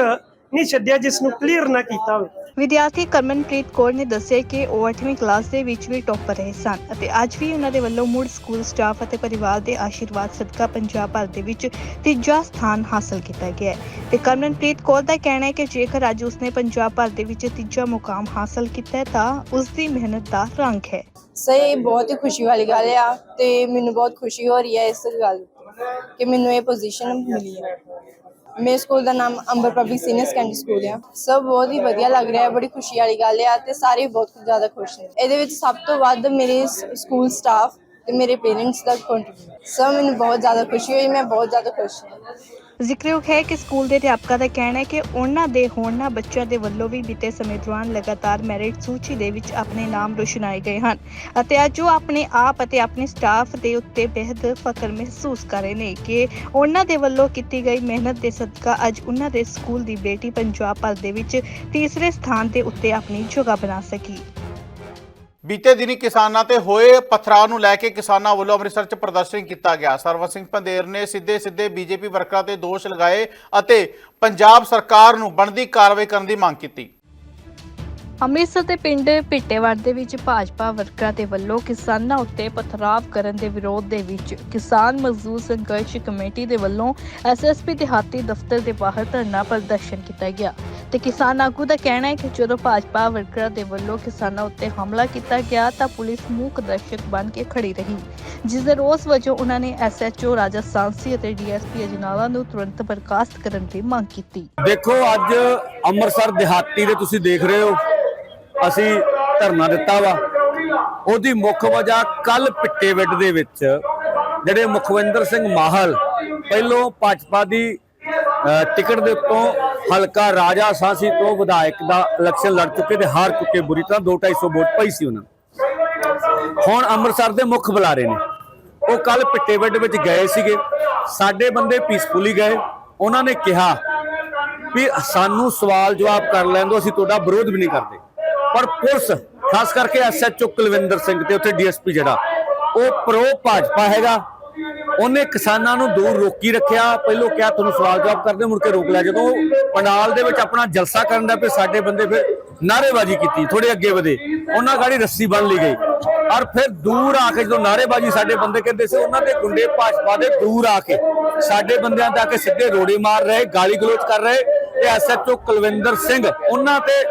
ਨਹੀਂ ਛੱਡਿਆ ਜਿਸ ਨੂੰ ਕਲੀਅਰ ਨਾ ਕੀਤਾ ਹੋਵੇ। ਵਿਦਿਆਰਥੀ ਕਰਮਨਪ੍ਰੀਤ ਕੌਰ ਨੇ ਦੱਸਿਆ ਕਿ ਉਹ 8ਵੀਂ ਕਲਾਸ ਦੇ ਵਿੱਚ ਵੀ ਟੌਪਰ ਰਹੇ ਸਨ ਅਤੇ ਅੱਜ ਵੀ ਉਹਨਾਂ ਦੇ ਵੱਲੋਂ ਮੁੜ ਸਕੂਲ ਸਟਾਫ ਅਤੇ ਪਰਿਵਾਰ ਦੇ ਆਸ਼ੀਰਵਾਦ ਸਦਕਾ ਪੰਜਾਬ ਭਰ ਦੇ ਵਿੱਚ ਤੀਜਾ ਸਥਾਨ ਹਾਸਲ ਕੀਤਾ ਗਿਆ ਹੈ। ਤੇ ਕਰਮਨਪ੍ਰੀਤ ਕੌਰ ਦਾ ਕਹਿਣਾ ਹੈ ਕਿ ਜੇਕਰ ਅੱਜ ਉਸਨੇ ਪੰਜਾਬ ਭਰ ਦੇ ਵਿੱਚ ਤੀਜਾ ਮੁਕਾਮ ਹਾਸਲ ਕੀਤਾ ਹੈ ਤਾਂ ਉਸ ਦੀ ਮਿਹਨਤ ਦਾ ਰੰਗ ਹੈ। ਸਹੀ ਬਹੁਤ ਹੀ ਖੁਸ਼ੀ ਵਾਲੀ ਗੱਲ ਆ ਤੇ ਮੈਨੂੰ ਬਹੁਤ ਖੁਸ਼ੀ ਹੋ ਰਹੀ ਹੈ ਇਸ ਗੱਲ ਕਿ ਮੈਨੂੰ ਇਹ ਪੋਜੀਸ਼ਨ ਮਿਲੀ ਹੈ। ਮੇਰੇ ਸਕੂਲ ਦਾ ਨਾਮ Ambar public senior secondary school ਆ। ਸਭ ਬਹੁਤ ਹੀ ਵਧੀਆ ਲੱਗ ਰਿਹਾ ਹੈ, ਬੜੀ ਖੁਸ਼ੀ ਵਾਲੀ ਗੱਲ ਆ ਤੇ ਸਾਰੇ ਬਹੁਤ ਜ਼ਿਆਦਾ ਖੁਸ਼ ਨੇ। ਇਹਦੇ ਵਿੱਚ ਸਭ ਤੋਂ ਵੱਧ ਮੇਰੇ ਸਕੂਲ ਸਟਾਫ ਤੇ ਮੇਰੇ ਪੇਰੈਂਟਸ ਦਾ ਕੰਟਰੀਬਿਊਸ਼ਨ ਸਭ ਮੈਨੂੰ ਬਹੁਤ ਜ਼ਿਆਦਾ ਖੁਸ਼ੀ ਹੋਈ, ਮੈਂ ਬਹੁਤ ਜ਼ਿਆਦਾ ਖੁਸ਼ ਹਾਂ। ਜ਼ਿਕਰਯੋਗ ਹੈ ਕਿ ਸਕੂਲ ਦੇ ਅਧਿਆਪਕਾਂ ਦਾ ਕਹਿਣਾ ਹੈ ਕਿ ਉਹਨਾਂ ਦੇ ਹੋਰਨਾਂ ਬੱਚਿਆਂ ਦੇ ਵੱਲੋਂ ਵੀ ਬੀਤੇ ਸਮੇਂ ਦੌਰਾਨ ਲਗਾਤਾਰ ਮੈਰਿਟ ਸੂਚੀ ਦੇ ਵਿੱਚ ਆਪਣੇ ਨਾਮ ਰੋਸ਼ਨਾਏ ਗਏ ਹਨ ਅਤੇ ਅੱਜ ਉਹ ਆਪਣੇ ਆਪ ਅਤੇ ਆਪਣੇ ਸਟਾਫ ਦੇ ਉੱਤੇ ਬੇहद ਫਖਰ ਮਹਿਸੂਸ ਕਰ ਰਹੇ ਨੇ ਕਿ ਉਹਨਾਂ ਦੇ ਵੱਲੋਂ ਕੀਤੀ ਗਈ ਮਿਹਨਤ ਦੇ ਸਦਕਾ ਅੱਜ ਉਹਨਾਂ ਦੇ ਸਕੂਲ ਦੀ ਬੇਟੀ ਪੰਜਾਬ ਭਰ ਦੇ ਵਿੱਚ ਤੀਸਰੇ ਸਥਾਨ ਦੇ ਉੱਤੇ ਆਪਣੀ ਜਗ੍ਹਾ ਬਣਾ ਸਕੀ। ਬੀਤੇ ਦਿਨੀ ਕਿਸਾਨਾਂ ਤੇ ਹੋਏ ਪਥਰਾਅ ਨੂੰ ਲੈ ਕੇ ਕਿਸਾਨਾਂ ਵੱਲੋਂ ਅੰਮ੍ਰਿਤਸਰ 'ਚ ਪ੍ਰਦਰਸ਼ਨ ਕੀਤਾ ਗਿਆ। ਸਰਵਤ ਸਿੰਘ ਪੰਦੇਰ ਨੇ ਸਿੱਧੇ ਸਿੱਧੇ ਬੀਜੇਪੀ ਵਰਕਰਾਂ ਤੇ ਦੋਸ਼ ਲਗਾਏ ਅਤੇ ਪੰਜਾਬ ਸਰਕਾਰ ਨੂੰ ਬਣਦੀ ਕਾਰਵਾਈ ਕਰਨ ਦੀ ਮੰਗ ਕੀਤੀ। ਅੰਮ੍ਰਿਤਸਰ ਦੇ ਪਿੰਡ ਪਿੱਟੇਵਾੜ ਦੇ ਵਿੱਚ ਭਾਜਪਾ ਵਰਕਰਾਂ ਦੇ ਵੱਲੋਂ ਕਿਸਾਨਾਂ ਉੱਤੇ ਪਥਰਾਵ ਕਰਨ ਦੇ ਵਿਰੋਧ ਦੇ ਵਿੱਚ ਕਿਸਾਨ ਮਜ਼ਦੂਰ ਸੰਘਰਸ਼ ਕਮੇਟੀ ਦੇ ਵੱਲੋਂ ਐਸਐਸਪੀ ਦਿਹਾਤੀ ਦਫ਼ਤਰ ਦੇ ਬਾਹਰ ਧਰਨਾ ਪ੍ਰਦਰਸ਼ਨ ਕੀਤਾ ਗਿਆ। ਤੇ ਕਿਸਾਨ ਆਗੂ ਦਾ ਕਹਿਣਾ ਹੈ ਕਿ ਜਦੋਂ ਭਾਜਪਾ ਵਰਕਰਾਂ ਦੇ ਵੱਲੋਂ ਕਿਸਾਨਾਂ ਉੱਤੇ ਹਮਲਾ ਕੀਤਾ ਗਿਆ ਤਾਂ ਪੁਲਿਸ ਮੂਕ ਦਰਸ਼ਕ ਬਣ ਕੇ ਖੜੀ ਰਹੀ। ਜਿਸ ਦੇ ਰੋਸ ਵਜੋਂ ਉਹਨਾਂ ਨੇ ਐਸਐਚਓ ਰਾਜਾ ਸਾਂਸੀ ਅਤੇ ਡੀਐਸਪੀ ਅਜਨਾਲਾ ਨੂੰ ਤੁਰੰਤ ਬਰਖਾਸਤ ਕਰਨ ਦੀ ਮੰਗ ਕੀਤੀ। ਦੇਖੋ, ਅੱਜ ਅੰਮ੍ਰਿਤਸਰ ਦਿਹਾਤੀ ਦੇ ਤੁਸੀਂ ਦੇਖ ਰਹੇ ਹੋ। ਅਸੀਂ ਧਰਨਾ ਦਿੱਤਾ ਵਾ। ਉਹਦੀ ਮੁੱਖ ਵਜ੍ਹਾ ਕੱਲ ਪਿੱਟੇਵਿੱਡ ਦੇ ਵਿੱਚ ਜਿਹੜੇ ਮੁਖਵਿੰਦਰ ਸਿੰਘ ਮਾਹਲ ਪਹਿਲੋਂ ਭਾਜਪਾ ਦੀ ਟਿਕਟ ਦੇ ਉੱਤੋਂ ਹਲਕਾ ਰਾਜਾ ਸਾਂਸੀ ਤੋਂ ਵਿਧਾਇਕ ਦਾ ਇਲੈਕਸ਼ਨ ਲੜ ਚੁੱਕੇ ਤੇ ਹਾਰ ਚੁੱਕੇ ਬੁਰੀ ਤਰ੍ਹਾਂ 2-250 ਵੋਟ ਪਈ ਸੀ ਉਹਨਾਂ ਹੁਣ ਅੰਮ੍ਰਿਤਸਰ ਦੇ ਮੁੱਖ ਬੁਲਾਰੇ ਨੇ। ਉਹ ਕੱਲ ਪਿੱਟੇਵਿੱਡ ਵਿੱਚ ਗਏ ਸੀਗੇ। ਸਾਡੇ ਬੰਦੇ ਪੀਸਫੁਲੀ ਗਏ। ਉਹਨਾਂ ਨੇ ਕਿਹਾ ਵੀ ਸਾਨੂੰ ਸਵਾਲ ਜਵਾਬ ਕਰ ਲੈਣ ਦਿਓ, ਅਸੀਂ ਤੁਹਾਡਾ ਵਿਰੋਧ ਵੀ ਨਹੀਂ ਕਰਦੇ। ਪਰ ਪੁਲਿਸ, ਖਾਸ ਕਰਕੇ ਐਸਐਚਓ ਕੁਲਵਿੰਦਰ ਸਿੰਘ ਤੇ ਉੱਥੇ ਡੀਐਸਪੀ ਜਿਹੜਾ, ਉਹ ਪ੍ਰੋ ਭਾਜਪਾ ਹੈਗਾ। ਉਹਨੇ ਕਿਸਾਨਾਂ ਨੂੰ ਦੂਰ ਰੋਕੀ ਰੱਖਿਆ। ਪਹਿਲੋਂ ਕਿਹਾ, ਤੁਹਾਨੂੰ ਸਵਾਲ ਜਵਾਬ ਕਰਦੇ, ਮੁੜ ਕੇ ਰੋਕ ਲਿਆ। ਜਦੋਂ ਪੰਡਾਲ ਦੇ ਵਿੱਚ ਆਪਣਾ ਜਲਸਾ ਕਰਨ ਦਾ ਪਏ ਸਾਡੇ ਬੰਦੇ ਫਿਰ ਨਾਅਰੇਬਾਜ਼ੀ ਕੀਤੀ ਥੋੜੇ ਅੱਗੇ ਵਧੇ। ਉਹਨਾਂ ਗਾੜੀ ਰੱਸੀ ਬੰਨ ਲਈ ਗਈ। ਔਰ ਫਿਰ ਦੂਰ ਆ ਕੇ ਜਦੋਂ ਨਾਅਰੇਬਾਜ਼ੀ ਸਾਡੇ ਬੰਦੇ ਕਹਿੰਦੇ ਸੀ, ਉਹਨਾਂ ਦੇ ਗੁੰਡੇ ਭਾਜਪਾ ਦੇ ਦੂਰ ਆ ਕੇ ਸਾਡੇ ਬੰਦਿਆਂ ਤੇ ਆ ਕੇ ਸਿੱਧੇ ਰੋੜੇ ਮਾਰ ਰਹੇ, ਗਾਲੀ ਗਲੋਚ ਕਰ ਰਹੇ। ਤੇ ਐਸਐਚਓ ਕੁਲਵਿੰਦਰ ਸਿੰਘ, ਉਹਨਾਂ ਤੇ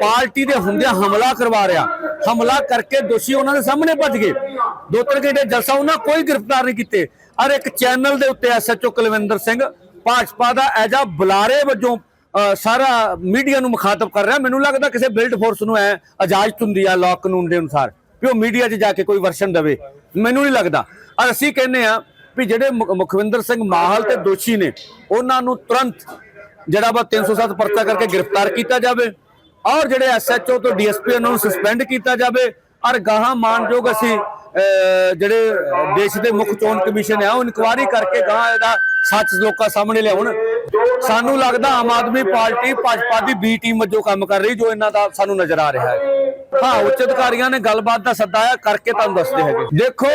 ਪਾਰਟੀ ਦੇ ਹੁੰਦਿਆਂ ਹਮਲਾ ਕਰਵਾ ਰਿਹਾ। ਹਮਲਾ ਕਰਕੇ ਦੋਸ਼ੀ ਉਹਨਾਂ ਦੇ ਸਾਹਮਣੇ ਭੱਜ ਗਏ। ਦੋ ਤਿੰਨ ਘੰਟੇ ਜਲਸਾ ਉਹਨਾਂ ਕੋਈ ਗ੍ਰਿਫਤਾਰ ਨਹੀਂ ਕੀਤੇ। ਔਰ ਇੱਕ ਚੈਨਲ ਦੇ ਉੱਤੇ ਐਸਐਚਓ ਕੁਲਵਿੰਦਰ ਸਿੰਘ ਭਾਜਪਾ ਦਾ ਐਜਾ ਬੁਲਾਰੇ ਵਜੋਂ ਸਾਰਾ ਮੀਡੀਆ ਨੂੰ ਮੁਖਾਤਬ ਕਰ ਰਿਹਾ। ਮੈਨੂੰ ਲੱਗਦਾ ਕਿਸੇ ਬਿਲਡ ਫੋਰਸ ਨੂੰ ਐ ਇਜਾਜ਼ਤ ਹੁੰਦੀ ਆ ਲਾਅ ਕਾਨੂੰਨ ਦੇ ਅਨੁਸਾਰ ਵੀ ਉਹ ਮੀਡੀਆ 'ਚ ਜਾ ਕੇ ਕੋਈ ਵਰਸ਼ਨ ਦੇਵੇ। ਮੈਨੂੰ ਨਹੀਂ ਲੱਗਦਾ। ਔਰ ਅਸੀਂ ਕਹਿੰਦੇ ਆ ਵੀ ਜਿਹੜੇ ਮੁਖਵਿੰਦਰ ਸਿੰਘ ਮਾਹਲ ਤੇ ਦੋਸ਼ੀ ਨੇ, ਉਹਨਾਂ ਨੂੰ ਤੁਰੰਤ ਜਿਹੜਾ ਵਾ 307 ਪਰਚਾ ਕਰਕੇ ਗ੍ਰਿਫਤਾਰ ਕੀਤਾ ਜਾਵੇ। ਔਰ ਜਿਹੜੇ ਐਸਐਚਓ ਤੋਂ ਡੀਐਸਪੀ ਉਹਨਾਂ ਨੂੰ ਸਸਪੈਂਡ ਕੀਤਾ ਜਾਵੇ, ਔਰ ਗਾਹਾਂ ਮਾਨਯੋਗ ਅਸੀਂ ਜਿਹੜੇ ਦੇਸ਼ ਦੇ ਮੁੱਖ ਚੋਣ ਕਮਿਸ਼ਨ ਆ ਉਹ ਇਨਕੁਆਇਰੀ ਕਰਕੇ ਗਾਹਾਂ ਇਹਦਾ ਸੱਚ ਲੋਕਾਂ ਸਾਹਮਣੇ ਲਿਆਉਣ। ਸਾਨੂੰ ਲੱਗਦਾ ਆਮ ਆਦਮੀ ਪਾਰਟੀ, ਭਾਜਪਾ ਦੀ ਬੀ ਟੀਮ ਵਜੋਂ ਕੰਮ ਕਰ ਰਹੀ, ਜੋ ਇਹਨਾਂ ਦਾ ਸਾਨੂੰ ਨਜ਼ਰ ਆ ਰਿਹਾ ਹੈ। ਹਾਂ, ਉੱਚ ਅਧਿਕਾਰੀਆਂ ਨੇ ਗੱਲਬਾਤ ਦਾ ਸੱਦਾ ਆ ਕਰਕੇ ਤੁਹਾਨੂੰ ਦੱਸਦੇ ਹੈਗੇ। ਦੇਖੋ,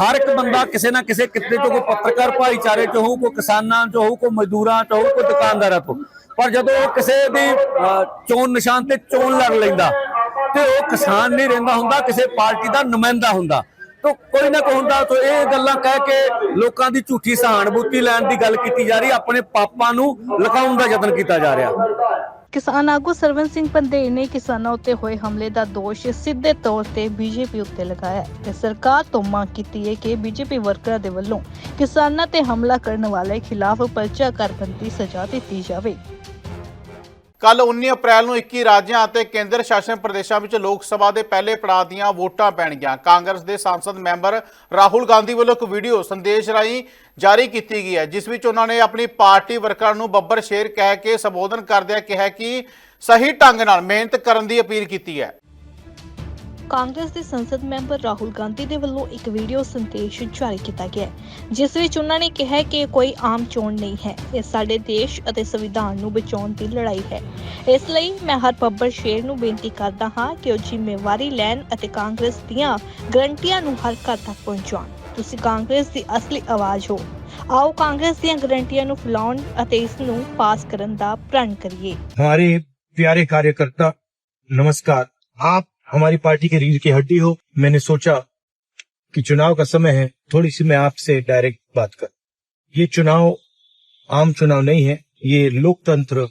ਹਰ ਇੱਕ ਬੰਦਾ ਕਿਸੇ ਨਾ ਕਿਸੇ ਕਿੱਤੇ ਤੋਂ ਕੋਈ ਪੱਤਰਕਾਰ ਭਾਈਚਾਰੇ ਚ ਹੋਊ, ਕੋਈ ਕਿਸਾਨਾਂ ਚ ਹੋਊ, ਕੋਈ ਮਜ਼ਦੂਰਾਂ ਚ ਹੋਊ, ਕੋਈ ਦੁਕਾਨਦਾਰਾਂ ਤੋਂ। ਪਰ ਜਦੋਂ ਉਹ ਕਿਸੇ ਦੀ ਅਹ, ਚੋਣ ਨਿਸ਼ਾਨ ਤੇ ਚੋਣ ਲੜ ਲੈਂਦਾ ਤੇ ਉਹ ਕਿਸਾਨ ਨਹੀਂ ਰਹਿੰਦਾ ਹੁੰਦਾ ਕਿਸੇ ਪਾਰਟੀ ਦਾ ਨੁਮਾਇੰਦਾ ਹੁੰਦਾ। ਤਾਂ ਕੋਈ ਨਾ ਕੋਈ ਹੁੰਦਾ, ਤਾਂ ਇਹ ਗੱਲਾਂ ਕਹਿ ਕੇ ਲੋਕਾਂ ਦੀ ਝੂਠੀ ਸਹਾਨੁਭੂਤੀ ਲੈਣ ਦੀ ਗੱਲ ਕੀਤੀ ਜਾ ਰਹੀ, ਆਪਣੇ ਪਾਪਾਂ ਨੂੰ ਲੁਕਾਉਣ ਦਾ ਯਤਨ ਕੀਤਾ ਜਾ ਰਿਹਾ। ਕਿਸਾਨ ਆਗੂ ਸਰਵਨ ਸਿੰਘ ਪੰਦੇਰ ਨੇ ਕਿਸਾਨਾਂ ਉੱਤੇ ਹੋਏ ਹਮਲੇ ਦਾ ਦੋਸ਼ ਸਿੱਧੇ ਤੌਰ ਤੇ ਬੀਜੇਪੀ ਉੱਤੇ ਲਗਾਇਆ ਤੇ ਸਰਕਾਰ ਤੋਂ ਮੰਗ ਕੀਤੀ ਹੈ ਕਿ ਬੀਜੇਪੀ ਵਰਕਰਾਂ ਦੇ ਵੱਲੋਂ ਕਿਸਾਨਾਂ ਤੇ ਹਮਲਾ ਕਰਨ ਵਾਲੇ ਖਿਲਾਫ ਪਰਚਾ ਕਾਰਬੰਦੀ ਸਜ਼ਾ ਦਿੱਤੀ ਜਾਵੇ। ਕੱਲ 19 ਅਪ੍ਰੈਲ ਨੂੰ 21 ਰਾਜਾਂ ਅਤੇ ਕੇਂਦਰ ਸ਼ਾਸਨ ਪ੍ਰਦੇਸ਼ਾਂ ਵਿੱਚ ਲੋਕ ਸਭਾ ਦੇ ਪਹਿਲੇ ਪੜਾਅ ਦੀਆਂ ਵੋਟਾਂ ਪੈਣਗੀਆਂ। ਕਾਂਗਰਸ ਦੇ ਸੰਸਦ ਮੈਂਬਰ ਰਾਹੁਲ ਗਾਂਧੀ ਵੱਲੋਂ ਇੱਕ ਵੀਡੀਓ ਸੰਦੇਸ਼ ਰਾਹੀਂ ਜਾਰੀ ਕੀਤੀ ਗਈ ਹੈ, ਜਿਸ ਵਿੱਚ ਉਹਨਾਂ ਨੇ ਆਪਣੀ ਪਾਰਟੀ ਵਰਕਰਾਂ ਨੂੰ ਬੱਬਰ ਸ਼ੇਰ ਕਹਿ ਕੇ ਸੰਬੋਧਨ ਕਰਦਿਆਂ ਕਿਹਾ ਕਿ ਸਹੀ ਢੰਗ ਨਾਲ ਮਿਹਨਤ ਕਰਨ ਦੀ ਅਪੀਲ ਕੀਤੀ ਹੈ। ਕਾਂਗਰਸ ਦੇ ਸੰਸਦ ਮੈਂਬਰ ਰਾਹੁਲ ਗਾਂਧੀ ਦੇ ਵੱਲੋਂ ਇੱਕ ਵੀਡੀਓ ਸੰਦੇਸ਼ ਜਾਰੀ ਕੀਤਾ ਗਿਆ ਹੈ, ਜਿਸ ਵਿੱਚ ਉਹਨਾਂ ਨੇ ਕਿਹਾ ਹੈ ਕਿ ਇਹ ਕੋਈ ਆਮ ਚੋਣ ਨਹੀਂ ਹੈ ਇਹ ਸਾਡੇ ਦੇਸ਼ ਅਤੇ ਸੰਵਿਧਾਨ ਨੂੰ ਬਚਾਉਣ ਦੀ ਲੜਾਈ ਹੈ ਇਸ ਲਈ ਮੈਂ ਹਰ ਬੱਬਰ ਸ਼ੇਰ ਨੂੰ ਬੇਨਤੀ ਕਰਦਾ ਹਾਂ ਕਿ ਉਹ ਜ਼ਿੰਮੇਵਾਰੀ ਲੈਣ ਅਤੇ ਕਾਂਗਰਸ ਦੀਆਂ ਗਰੰਟੀਆਂ ਨੂੰ ਹਰ ਘਰ ਤੱਕ ਪਹੁੰਚਾਉਣ ਤੁਸੀਂ ਕਾਂਗਰਸ ਦੀ ਅਸਲੀ ਆਵਾਜ਼ ਹੋ ਆਓ ਕਾਂਗਰਸ ਦੀਆਂ ਗਰੰਟੀਆਂ ਨੂੰ ਫੈਲਾਉਣ ਅਤੇ ਇਸ ਨੂੰ ਪਾਸ ਕਰਨ ਦਾ ਪ੍ਰਣ ਕਰੀਏ हमारे प्यारे कार्यकर्ता नमस्कार आप हमारी पार्टी के रीढ़ की हड्डी हो, मैंने सोचा कि चुनाव का समय है, थोड़ी सी मैं आपसे डायरेक्ट बात कर। ये चुनाव आम चुनाव नहीं है, ये लोकतंत्र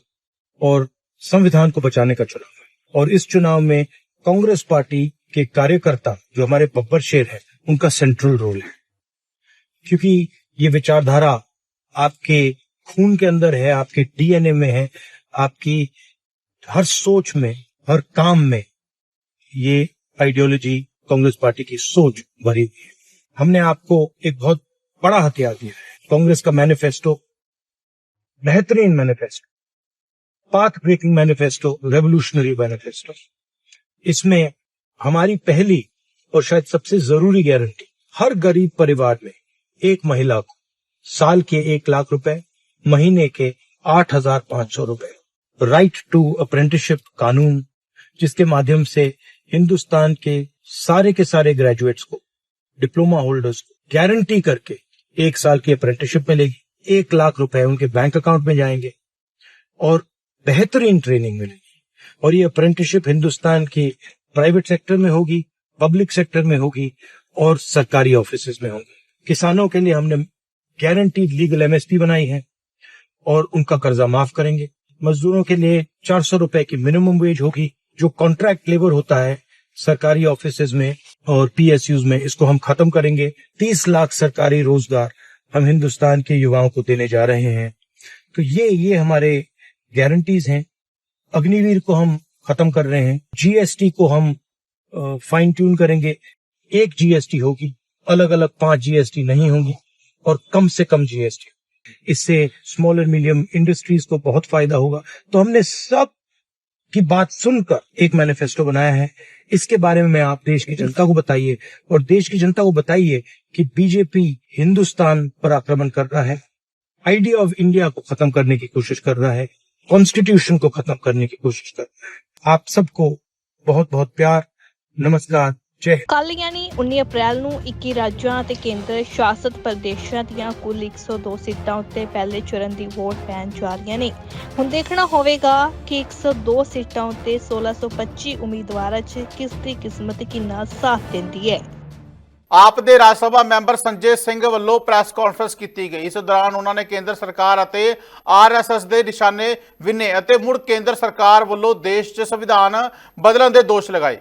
और संविधान को बचाने का चुनाव है। और इस चुनाव में कांग्रेस पार्टी के कार्यकर्ता जो हमारे बब्बर शेर है, उनका सेंट्रल रोल है। क्योंकि ये विचारधारा आपके खून के अंदर है, आपके डीएनए में है, आपकी हर सोच में, हर काम में ये आइडियोलॉजी कांग्रेस पार्टी की सोच भरी हुई है। हमने आपको एक बहुत बड़ा हथियार दिया है। कांग्रेस का मैनिफेस्टो बेहतरीन manifesto path breaking manifesto revolutionary manifesto इसमें हमारी पहली और शायद सबसे ज़रूरी गारंटी हर गरीब परिवार में एक महिला को साल के एक लाख रुपए, महीने के आठ हज़ार पाँच सौ रुपए। राइट टू अप्रेंटिसशिप कानून, जिसके माध्यम से हिंदुस्तान के सारे के सारे ग्रेजुएट्स को डिप्लोमा होल्डर्स को गारंटी करके एक साल की अप्रेंटिसशिप मिलेगी। एक लाख रुपए उनके बैंक अकाउंट में जाएँगे और बेहतरीन ट्रेनिंग मिलेगी। और ये अप्रेंटिसशिप हिंदुस्तान की प्राइवेट सेक्टर में होगी पब्लिक सेक्टर में होगी और सरकारी ऑफ़िस में होगी। किसानों के लिए हमने गारंटीड लीगल एमएसपी बनाई है और उनका कर्जा माफ़ करेंगे। मजदूरों के लिए चार सौ रुपए की मिनिमम वेज होगी। जो कॉन्ट्रैक्ट लेबर होता है, सरकारी ऑफ़िस में और पीएसयूज में, इसको हम खत्म करेंगे। तीस लाख सरकारी रोज़गार हम हिंदुस्तान के युवाओं को देने जा रहे हैं। तो ये ये हमारे गारंटीज हैं। अग्निवीर को हम खत्म कर रहे हैं। जीएसटी को हम फाइन ट्यून करेंगे। एक जीएसटी होगी अलग अलग पाँच जीएसटी नहीं होंगी और कम से कम जीएसटी इससे स्मॉल एंड मीडियम इंडस्ट्रीज़ को बहुत फ़ायदा होगा। तो हमने सब की बात सुनकर एक मैनिफेस्टो बनाया है। इसके बारे में आप देश की जनता को बताइए और देश की जनता को बताइए कि बीजेपी हिंदुस्तान पर आक्रमण कर रहा है। आइडिया ऑफ़ इंडिया को खत्म करने की कोशिश कर रहा है। कॉन्स्टिट्यूशन को खत्म करने की कोशिश कर रहा है। आप सबको बहुत बहुत प्यार। नमस्कार। ਕੱਲ ਯਾਨੀ 19 ਅਪ੍ਰੈਲ ਨੂੰ 21 ਰਾਜਾਂ ਅਤੇ ਕੇਂਦਰ ਸ਼ਾਸਤ ਪ੍ਰਦੇਸ਼ਾਂ ਦੀਆਂ ਕੁੱਲ 102 ਸੀਟਾਂ ਉੱਤੇ ਪਹਿਲੇ ਚਰਨ ਦੀ ਵੋਟ ਪੈਣ ਜਾ ਰਹੀਆਂ ਨੇ। ਹੁਣ ਦੇਖਣਾ ਹੋਵੇਗਾ ਕਿ 102 ਸੀਟਾਂ ਉੱਤੇ 1625 ਉਮੀਦਵਾਰਾਂ 'ਚ ਕਿਸ ਦੀ ਕਿਸਮਤ ਕਿੰਨਾ ਸਾਥ ਦਿੰਦੀ ਹੈ। ਆਪ ਦੇ ਰਾਜ ਸਭਾ ਮੈਂਬਰ ਸੰਜੇ ਸਿੰਘ ਵੱਲੋਂ ਪ੍ਰੈਸ ਕਾਨਫਰੰਸ ਕੀਤੀ ਗਈ। ਇਸ ਦੌਰਾਨ ਉਹਨਾਂ ਨੇ ਕੇਂਦਰ ਸਰਕਾਰ ਅਤੇ ਆਰਐਸਐਸ ਦੇ ਨਿਸ਼ਾਨੇ ਵਿੰਨੇ ਅਤੇ ਮੁੜ ਕੇਂਦਰ ਸਰਕਾਰ ਵੱਲੋਂ ਦੇਸ਼ 'ਚ ਸੰਵਿਧਾਨ ਬਦਲਣ ਦੇ ਦੋਸ਼ ਲਗਾਏ।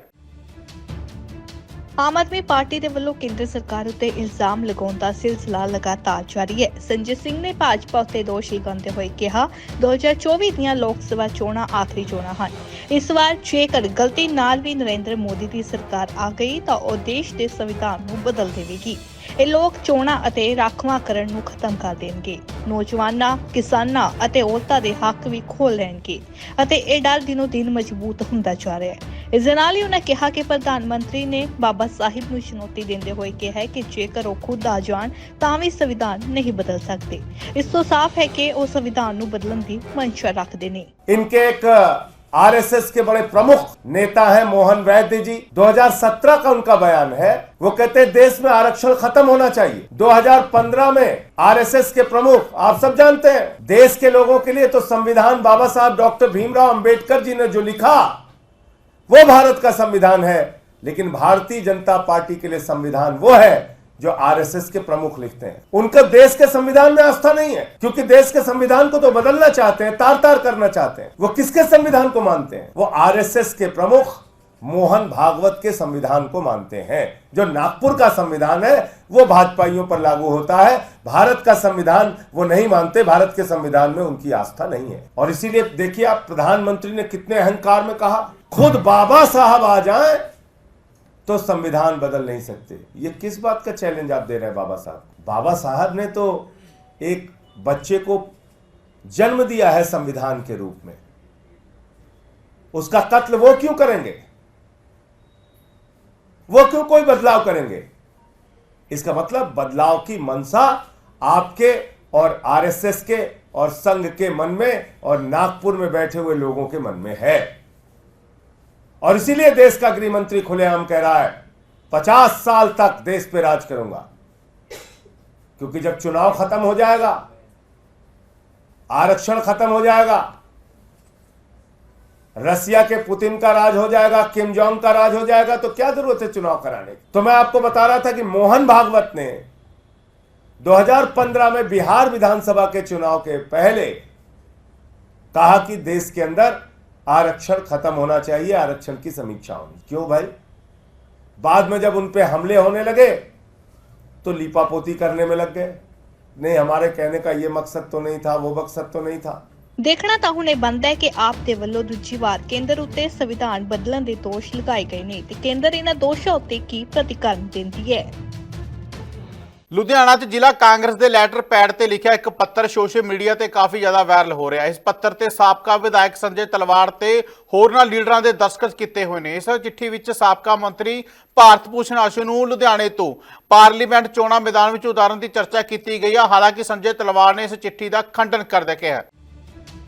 ਆਮ ਆਦਮੀ ਪਾਰਟੀ ਦੇ ਵੱਲੋਂ ਕੇਂਦਰ ਸਰਕਾਰ ਉੱਤੇ ਇਲਜ਼ਾਮ ਲਗਾਉਣ ਦਾ ਸਿਲਸਿਲਾ ਲਗਾਤਾਰ ਜਾਰੀ ਹੈ। ਸੰਜੇ ਸਿੰਘ ਨੇ ਭਾਜਪਾ ਉੱਤੇ ਦੋਸ਼ ਲਗਾਉਂਦੇ ਹੋਏ ਕਿਹਾ 2024 ਦੀਆਂ ਲੋਕ ਸਭਾ ਚੋਣਾਂ ਆਖਰੀ ਚੋਣਾਂ ਹਨ। ਇਸ ਵਾਰ ਜੇਕਰ ਗਲਤੀ ਨਾਲ ਵੀ ਨਰਿੰਦਰ ਮੋਦੀ ਦੀ ਸਰਕਾਰ ਆ ਗਈ ਤਾਂ ਉਹ ਦੇਸ਼ ਦੇ ਸੰਵਿਧਾਨ ਨੂੰ ਬਦਲ ਦੇਵੇਗੀ। ਇਹ ਲੋਕ ਚੋਣਾਂ ਅਤੇ ਰਾਖਵਾਂ ਕਰਨ ਨੂੰ ਖਤਮ ਕਰ ਦੇਣਗੇ। ਨੌਜਵਾਨਾਂ, ਕਿਸਾਨਾਂ ਅਤੇ ਔਰਤਾਂ ਦੇ ਹੱਕ ਵੀ ਖੋਲ ਲੈਣਗੇ ਅਤੇ ਇਹ ਡਰ ਦਿਨੋ ਦਿਨ ਮਜ਼ਬੂਤ ਹੁੰਦਾ ਜਾ ਰਿਹਾ ਹੈ। ਇਸ ਦੇ ਨਾਲ ਹੀ ਉਹਨਾਂ ਕਿਹਾ ਕਿ ਪ੍ਰਧਾਨ ਮੰਤਰੀ ਨੇ ਬਾਬਾ ਸਾਹਿਬ ਨੂੰ ਚੁਣੌਤੀ ਦਿੰਦੇ ਹੋਏ ਕਿਹਾ ਕਿ ਜੇਕਰ ਉਹ ਖੁਦ ਆ ਜਾਣ, ਤਾਂ ਵੀ ਸੰਵਿਧਾਨ ਨਹੀਂ ਬਦਲ ਸਕਦੇ। ਇਸ ਤੋਂ ਸਾਫ਼ ਹੈ ਕਿ ਉਹ ਸੰਵਿਧਾਨ ਨੂੰ ਬਦਲਣ ਦੀ ਮੰਸ਼ਾ ਰੱਖਦੇ ਨੇ। ਇਨਕੇ ਇੱਕ आरएसएस के बड़े प्रमुख नेता हैं मोहन वैद्य जी। 2017 का उनका बयान है। वो कहते हैं, देश में आरक्षण खत्म होना चाहिए। 2015 में आरएसएस के प्रमुख, आप सब जानते हैं, देश के लोगों के लिए तो संविधान बाबा साहब डॉक्टर भीमराव अंबेडकर जी ने जो लिखा, वो भारत का संविधान है। लेकिन भारतीय जनता पार्टी के लिए संविधान वो है जो आरएसएस के प्रमुख लिखते हैं। उनका देश के संविधान में आस्था नहीं है, क्योंकि देश के संविधान को तो बदलना चाहते हैं तार तार करना चाहते हैं। वो किसके संविधान को मानते हैं? वो आरएसएस के प्रमुख मोहन भागवत के संविधान को मानते हैं। जो नागपुर का संविधान है, वो भाजपाइयों पर लागू होता है। भारत का संविधान वो नहीं मानते, भारत के संविधान में उनकी आस्था नहीं है। और इसीलिए देखिए आप, प्रधानमंत्री ने कितने अहंकार में कहा, खुद बाबा साहब आ जाएँ तो संविधान बदल नहीं सकते। ये किस बात का चैलेंज आप दे रहे हैं बाबा साहब? बाबा साहब ने तो एक बच्चे को जन्म दिया है संविधान के रूप में। उसका कत्ल वो क्यों करेंगे? वो क्यों कोई बदलाव करेंगे? इसका मतलब बदलाव की मनसा आपके और आरएसएस के और संघ के मन में और नागपुर में बैठे हुए लोगों के मन में है। और इसीलिए देश का गृह मंत्री खुलेआम कह रहा है, पचास साल तक देश पे राज करूँगा। क्योंकि जब चुनाव खत्म हो जाएगा, आरक्षण खत्म हो जाएगा, रसिया के पुतिन का राज हो जाएगा, किम जोंग का राज हो जाएगा तो क्या ज़रूरत है चुनाव कराने की? तो मैं आपको बता रहा था कि मोहन भागवत ने 2015 में बिहार विधानसभा के चुनाव के पहले कहा कि देश के अंदर आरक्षण खत्म होना चाहिए आरक्षण की समीक्षा होनी क्यों भाई बाद में जब उन पे हमले होने लगे तो लीपापोती करने में लग गए नहीं हमारे कहने का ये मकसद तो नहीं था वो मकसद तो नहीं था ਦੇਖਣਾ ਤਾਂ ਹੁਣ ਇਹ ਬਣਦਾ ਹੈ ਕਿ ਆਪ ਦੇ ਵੱਲੋਂ ਦੂਜੀ ਵਾਰ ਕੇਂਦਰ ਉੱਤੇ ਸੰਵਿਧਾਨ ਬਦਲਣ ਦੇ ਦੋਸ਼ ਲਗਾਏ ਗਏ ਨੇ ਤੇ ਕੇਂਦਰ ਇਹਨਾਂ ਦੋਸ਼ਾਂ ਉੱਤੇ ਕੀ ਪ੍ਰਤੀਕਰਮ ਦਿੰਦੀ ਹੈ ਲੁਧਿਆਣਾ 'ਚ ਜ਼ਿਲ੍ਹਾ ਕਾਂਗਰਸ ਦੇ ਲੈਟਰ ਪੈਡ ਤੇ ਲਿਖਿਆ ਇੱਕ ਪੱਤਰ ਸੋਸ਼ਲ ਮੀਡੀਆ ਤੇ ਕਾਫੀ ਜ਼ਿਆਦਾ ਵਾਇਰਲ ਹੋ ਰਿਹਾ। ਇਸ ਪੱਤਰ ਤੇ ਸਾਬਕਾ ਵਿਧਾਇਕ ਸੰਜੇ ਤਲਵਾੜ ਤੇ ਹੋਰਨਾਂ ਲੀਡਰਾਂ ਦੇ ਦਸਤਖਤ ਕੀਤੇ ਹੋਏ ਨੇ। ਇਸ ਚਿੱਠੀ ਵਿੱਚ ਸਾਬਕਾ ਮੰਤਰੀ ਭਾਰਤ ਭੂਸ਼ਣ ਆਸ਼ੂ ਨੂੰ ਲੁਧਿਆਣੇ ਤੋਂ ਪਾਰਲੀਮੈਂਟ ਚੋਣਾਂ ਮੈਦਾਨ ਵਿੱਚ ਉਤਾਰਨ ਦੀ ਚਰਚਾ ਕੀਤੀ ਗਈ ਹੈ ਹਾਲਾਂਕਿ ਸੰਜੇ ਤਲਵਾੜ ਨੇ ਇਸ ਚਿੱਠੀ ਦਾ ਖੰਡਨ ਕਰਦੇ ਕਿਹਾ ਹੈ।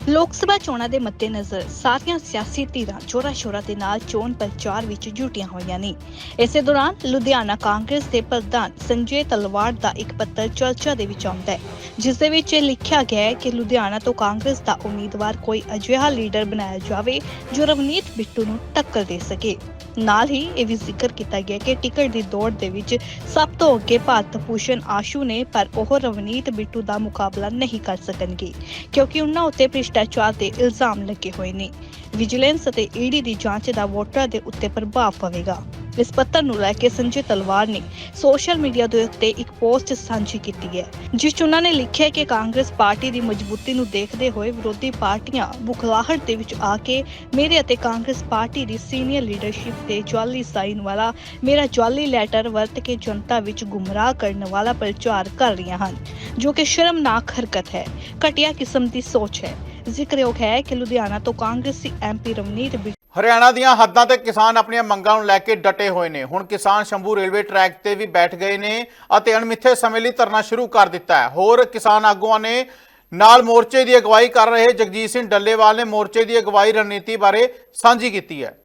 ਲੋਕ ਸਭਾ ਚੋਣਾਂ ਦੇ ਮੱਦੇਨਜ਼ਰ ਸਾਰੀਆਂ ਸਿਆਸੀ ਧਿਰਾਂ ਜੋਰਾ ਸ਼ੋਰਾ ਦੇ ਨਾਲ ਚੋਣ ਪ੍ਰਚਾਰ ਵਿੱਚ ਜੁਟੀਆਂ ਹੋਈਆਂ ਨੇ। ਇਸੇ ਦੌਰਾਨ ਲੁਧਿਆਣਾ ਕਾਂਗਰਸ ਦੇ ਪ੍ਰਧਾਨ ਸੰਜੇ ਤਲਵਾੜ ਦਾ ਇੱਕ ਪੱਤਰ ਚਰਚਾ ਦੇ ਵਿੱਚ ਆਉਂਦਾ ਹੈ, ਜਿਸ ਦੇ ਵਿੱਚ ਇਹ ਲਿਖਿਆ ਗਿਆ ਹੈ ਕਿ ਲੁਧਿਆਣਾ ਤੋਂ ਕਾਂਗਰਸ ਦਾ ਉਮੀਦਵਾਰ ਕੋਈ ਅਜਿਹਾ ਲੀਡਰ ਬਣਾਇਆ ਜਾਵੇ ਜੋ ਰਵਨੀਤ ਬਿੱਟੂ ਨੂੰ ਟੱਕਰ ਦੇ ਸਕੇ। ਨਾਲ ਹੀ ਇਹ ਵੀ ਜ਼ਿਕਰ ਕੀਤਾ ਗਿਆ ਕਿ ਟਿਕਟ ਦੀ ਦੌੜ ਦੇ ਵਿੱਚ ਸਭ ਤੋਂ ਅੱਗੇ ਭਾਰਤ ਭੂਸ਼ਣ ਆਸ਼ੂ ਨੇ, ਪਰ ਉਹ ਰਵਨੀਤ ਬਿੱਟੂ ਦਾ ਮੁਕਾਬਲਾ ਨਹੀਂ ਕਰ ਸਕਣਗੇ, ਕਿਉਂਕਿ ਉਹਨਾਂ ਉੱਤੇ ਭ੍ਰਿਸ਼ਟਾਚਾਰ ਦੇ ਇਲਜ਼ਾਮ ਲੱਗੇ ਹੋਏ ਨੇ। ਵਿਜੀਲੈਂਸ ਅਤੇ ਈਡੀ ਦੀ ਜਾਂਚ ਦਾ ਵੋਟਰਾਂ ਦੇ ਉੱਤੇ ਪ੍ਰਭਾਵ ਪਵੇਗਾ। ਇਸ ਪੱਤਰ ਨੂੰ ਲੈ ਕੇ ਸੰਜੇ ਤਲਵਾਰ ਨੇ ਸੋਸ਼ਲ ਮੀਡੀਆ ਦੇ ਉੱਤੇ ਇੱਕ ਪੋਸਟ ਸਾਂਝੀ ਕੀਤੀ ਹੈ, ਜਿਸ 'ਚ ਉਹਨਾਂ ਨੇ ਲਿਖਿਆ ਕਿ ਕਾਂਗਰਸ ਪਾਰਟੀ ਦੀ ਮਜ਼ਬੂਤੀ ਨੂੰ ਦੇਖਦੇ ਹੋਏ ਵਿਰੋਧੀ ਪਾਰਟੀਆਂ ਬੁਖਲਾਹਟ ਦੇ ਵਿੱਚ ਆ ਕੇ ਮੇਰੇ ਅਤੇ ਕਾਂਗਰਸ ਪਾਰਟੀ ਦੀ ਸੀਨੀਅਰ ਲੀਡਰਸ਼ਿਪ ਤੇ ਜਾਲੀ ਸਾਈਨ ਵਾਲਾ, ਮੇਰਾ ਜਾਲੀ ਲੈਟਰ ਵਰਤ ਕੇ ਜਨਤਾ ਵਿੱਚ ਗੁੰਮਰਾਹ ਕਰਨ ਵਾਲਾ ਪ੍ਰਚਾਰ ਕਰ ਰਹੀਆਂ ਹਨ, ਜੋ ਕਿ ਸ਼ਰਮਨਾਕ ਹਰਕਤ ਹੈ, ਘਟੀਆ ਕਿਸਮ ਦੀ ਸੋਚ ਹੈ। ਜ਼ਿਕਰਯੋਗ ਹੈ ਕਿ ਲੁਧਿਆਣਾ ਤੋਂ ਕਾਂਗਰਸੀ ਐਮਪੀ ਰਵਨੀਤ ਹਰਿਆਣਾ ਦੀਆਂ ਹੱਦਾਂ ਤੇ ਕਿਸਾਨ ਆਪਣੀਆਂ ਮੰਗਾਂ ਨੂੰ ਲੈ ਕੇ ਡਟੇ ਹੋਏ ਨੇ। ਹੁਣ ਕਿਸਾਨ ਸ਼ੰਭੂ ਰੇਲਵੇ ਟਰੈਕ ਤੇ ਵੀ ਬੈਠ ਗਏ ਨੇ ਅਤੇ ਅਣਮਿੱਥੇ ਸਮੇਂ ਲਈ ਧਰਨਾ ਸ਼ੁਰੂ ਕਰ ਦਿੱਤਾ ਹੈ। ਹੋਰ ਕਿਸਾਨ ਆਗੂਆਂ ਨੇ ਨਾਲ ਮੋਰਚੇ ਦੀ ਅਗਵਾਈ ਕਰ ਰਹੇ ਜਗਜੀਤ ਸਿੰਘ ਡੱਲੇਵਾਲ ਨੇ ਮੋਰਚੇ ਦੀ ਅਗਵਾਈ ਰਣਨੀਤੀ ਬਾਰੇ ਸਾਂਝੀ ਕੀਤੀ ਹੈ।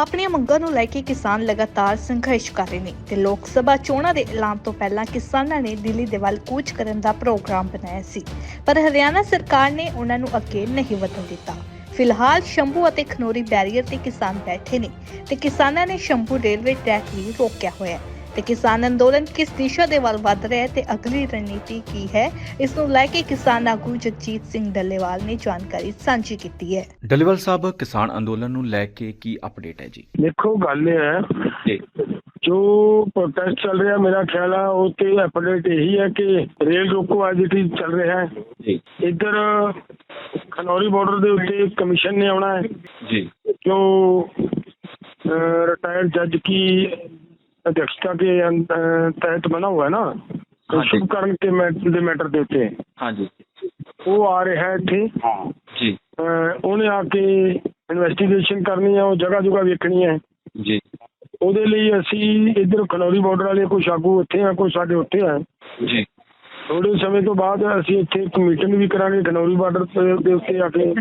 ਆਪਣੀਆਂ ਮੰਗਾਂ ਨੂੰ ਲੈ ਕੇ ਕਿਸਾਨ ਲਗਾਤਾਰ ਸੰਘਰਸ਼ ਕਰ ਰਹੇ ਨੇ ਤੇ ਲੋਕ ਸਭਾ ਚੋਣਾਂ ਦੇ ਐਲਾਨ ਤੋਂ ਪਹਿਲਾਂ ਕਿਸਾਨਾਂ ਨੇ ਦਿੱਲੀ ਦੇ ਵੱਲ ਕੂਚ ਕਰਨ ਦਾ ਪ੍ਰੋਗਰਾਮ ਬਣਾਇਆ ਸੀ। ਪਰ ਹਰਿਆਣਾ ਸਰਕਾਰ ਨੇ ਉਹਨਾਂ ਨੂੰ ਅੱਗੇ ਨਹੀਂ ਵਧਣ ਦਿੱਤਾ। ਫਿਲਹਾਲ ਸ਼ੰਭੂ ਅਤੇ ਖਨੋਰੀ ਬੈਰੀਅਰ ਤੇ ਕਿਸਾਨ ਬੈਠੇ ਨੇ ਤੇ ਕਿਸਾਨਾਂ ਨੇ ਸ਼ੰਭੂ ਰੇਲਵੇ ਟਰੈਕ ਵੀ ਰੋਕਿਆ ਹੋਇਆ ਹੈ। ਤੇ ਕਿਸਾਨ ਅੰਦੋਲਨ ਕਿਸ ਦਿਸ਼ਾ ਦੇ ਵੱਲ ਵੱਧ ਰਿਹਾ ਹੈ ਤੇ ਅਗਲੀ ਰਣਨੀਤੀ ਕੀ ਹੈ ਇਸ ਨੂੰ ਲੈ ਕੇ ਕਿਸਾਨ ਆਗੂ ਜਗਜੀਤ ਸਿੰਘ ਡੱਲੇਵਾਲ ਨੇ ਜਾਣਕਾਰੀ ਸਾਂਝੀ ਕੀਤੀ ਹੈ। ਡੱਲੇਵਾਲ ਸਾਹਿਬ ਕਿਸਾਨ ਅੰਦੋਲਨ ਨੂੰ ਲੈ ਕੇ ਕੀ ਅਪਡੇਟ ਹੈ ਜੀ? ਦੇਖੋ ਗੱਲ ਇਹ ਹੈ ਜੀ। ਜੋ ਪ੍ਰੋਟੈਸਟ ਚੱਲ ਰਿਹਾ ਮੇਰਾ ਖਿਆਲ ਆ ਉਹ ਤੇ ਅਪਡੇਟ ਇਹੀ ਹੈ ਕਿ ਰੇਲ ਰੋਕੋ ਅੱਜ ਵੀ ਚੱਲ ਰਿਹਾ ਹੈ। ਜੀ। ਇੱਧਰ ਖਨੌਰੀ ਬਾਰਡਰ ਦੇ ਉੱਤੇ ਕਮਿਸ਼ਨ ਨੇ ਆਉਣਾ ਹੈ। ਜੀ। ਜੋ ਰਿਟਾਇਰਡ ਜੱਜ ਕੀ ਅਧਿਕਸ਼ਤਾ ਦੇ ਤਹਿਤ ਬਣਾ ਹੋਇਆ ਨਾ ਕਰਨ ਕੇ ਦੇ ਮੈਟਰ ਦੇ ਉੱਤੇ। ਹਾਂਜੀ। ਉਹ ਆ ਰਿਹਾ ਇੱਥੇ। ਜੀ। ਉਹਨੇ ਆ ਕੇ ਇਨਵੈਸਟੀਗੇਸ਼ਨ ਕਰਨੀ ਹੈ ਉਹ ਜਗ੍ਹਾ ਜੁਗਾ ਵੇਖਣੀ ਹੈ। ਜੀ। ਉਹਦੇ ਲਈ ਅਸੀਂ ਇੱਧਰ ਖਨੌਰੀ ਬਾਰਡਰ ਵਾਲੇ ਕੁਝ ਆਗੂ ਇੱਥੇ ਆ ਕੁਝ ਸਾਡੇ ਉੱਥੇ ਆ। ਜੀ। ਥੋੜੇ ਸਮੇਂ ਤੋਂ ਬਾਅਦ ਅਸੀਂ ਇੱਥੇ ਇੱਕ ਮੀਟਿੰਗ ਵੀ ਕਰਾਂਗੇ ਖਨੌਰੀ ਬਾਰਡਰ ਦੇ ਉੱਤੇ ਆ ਕੇ।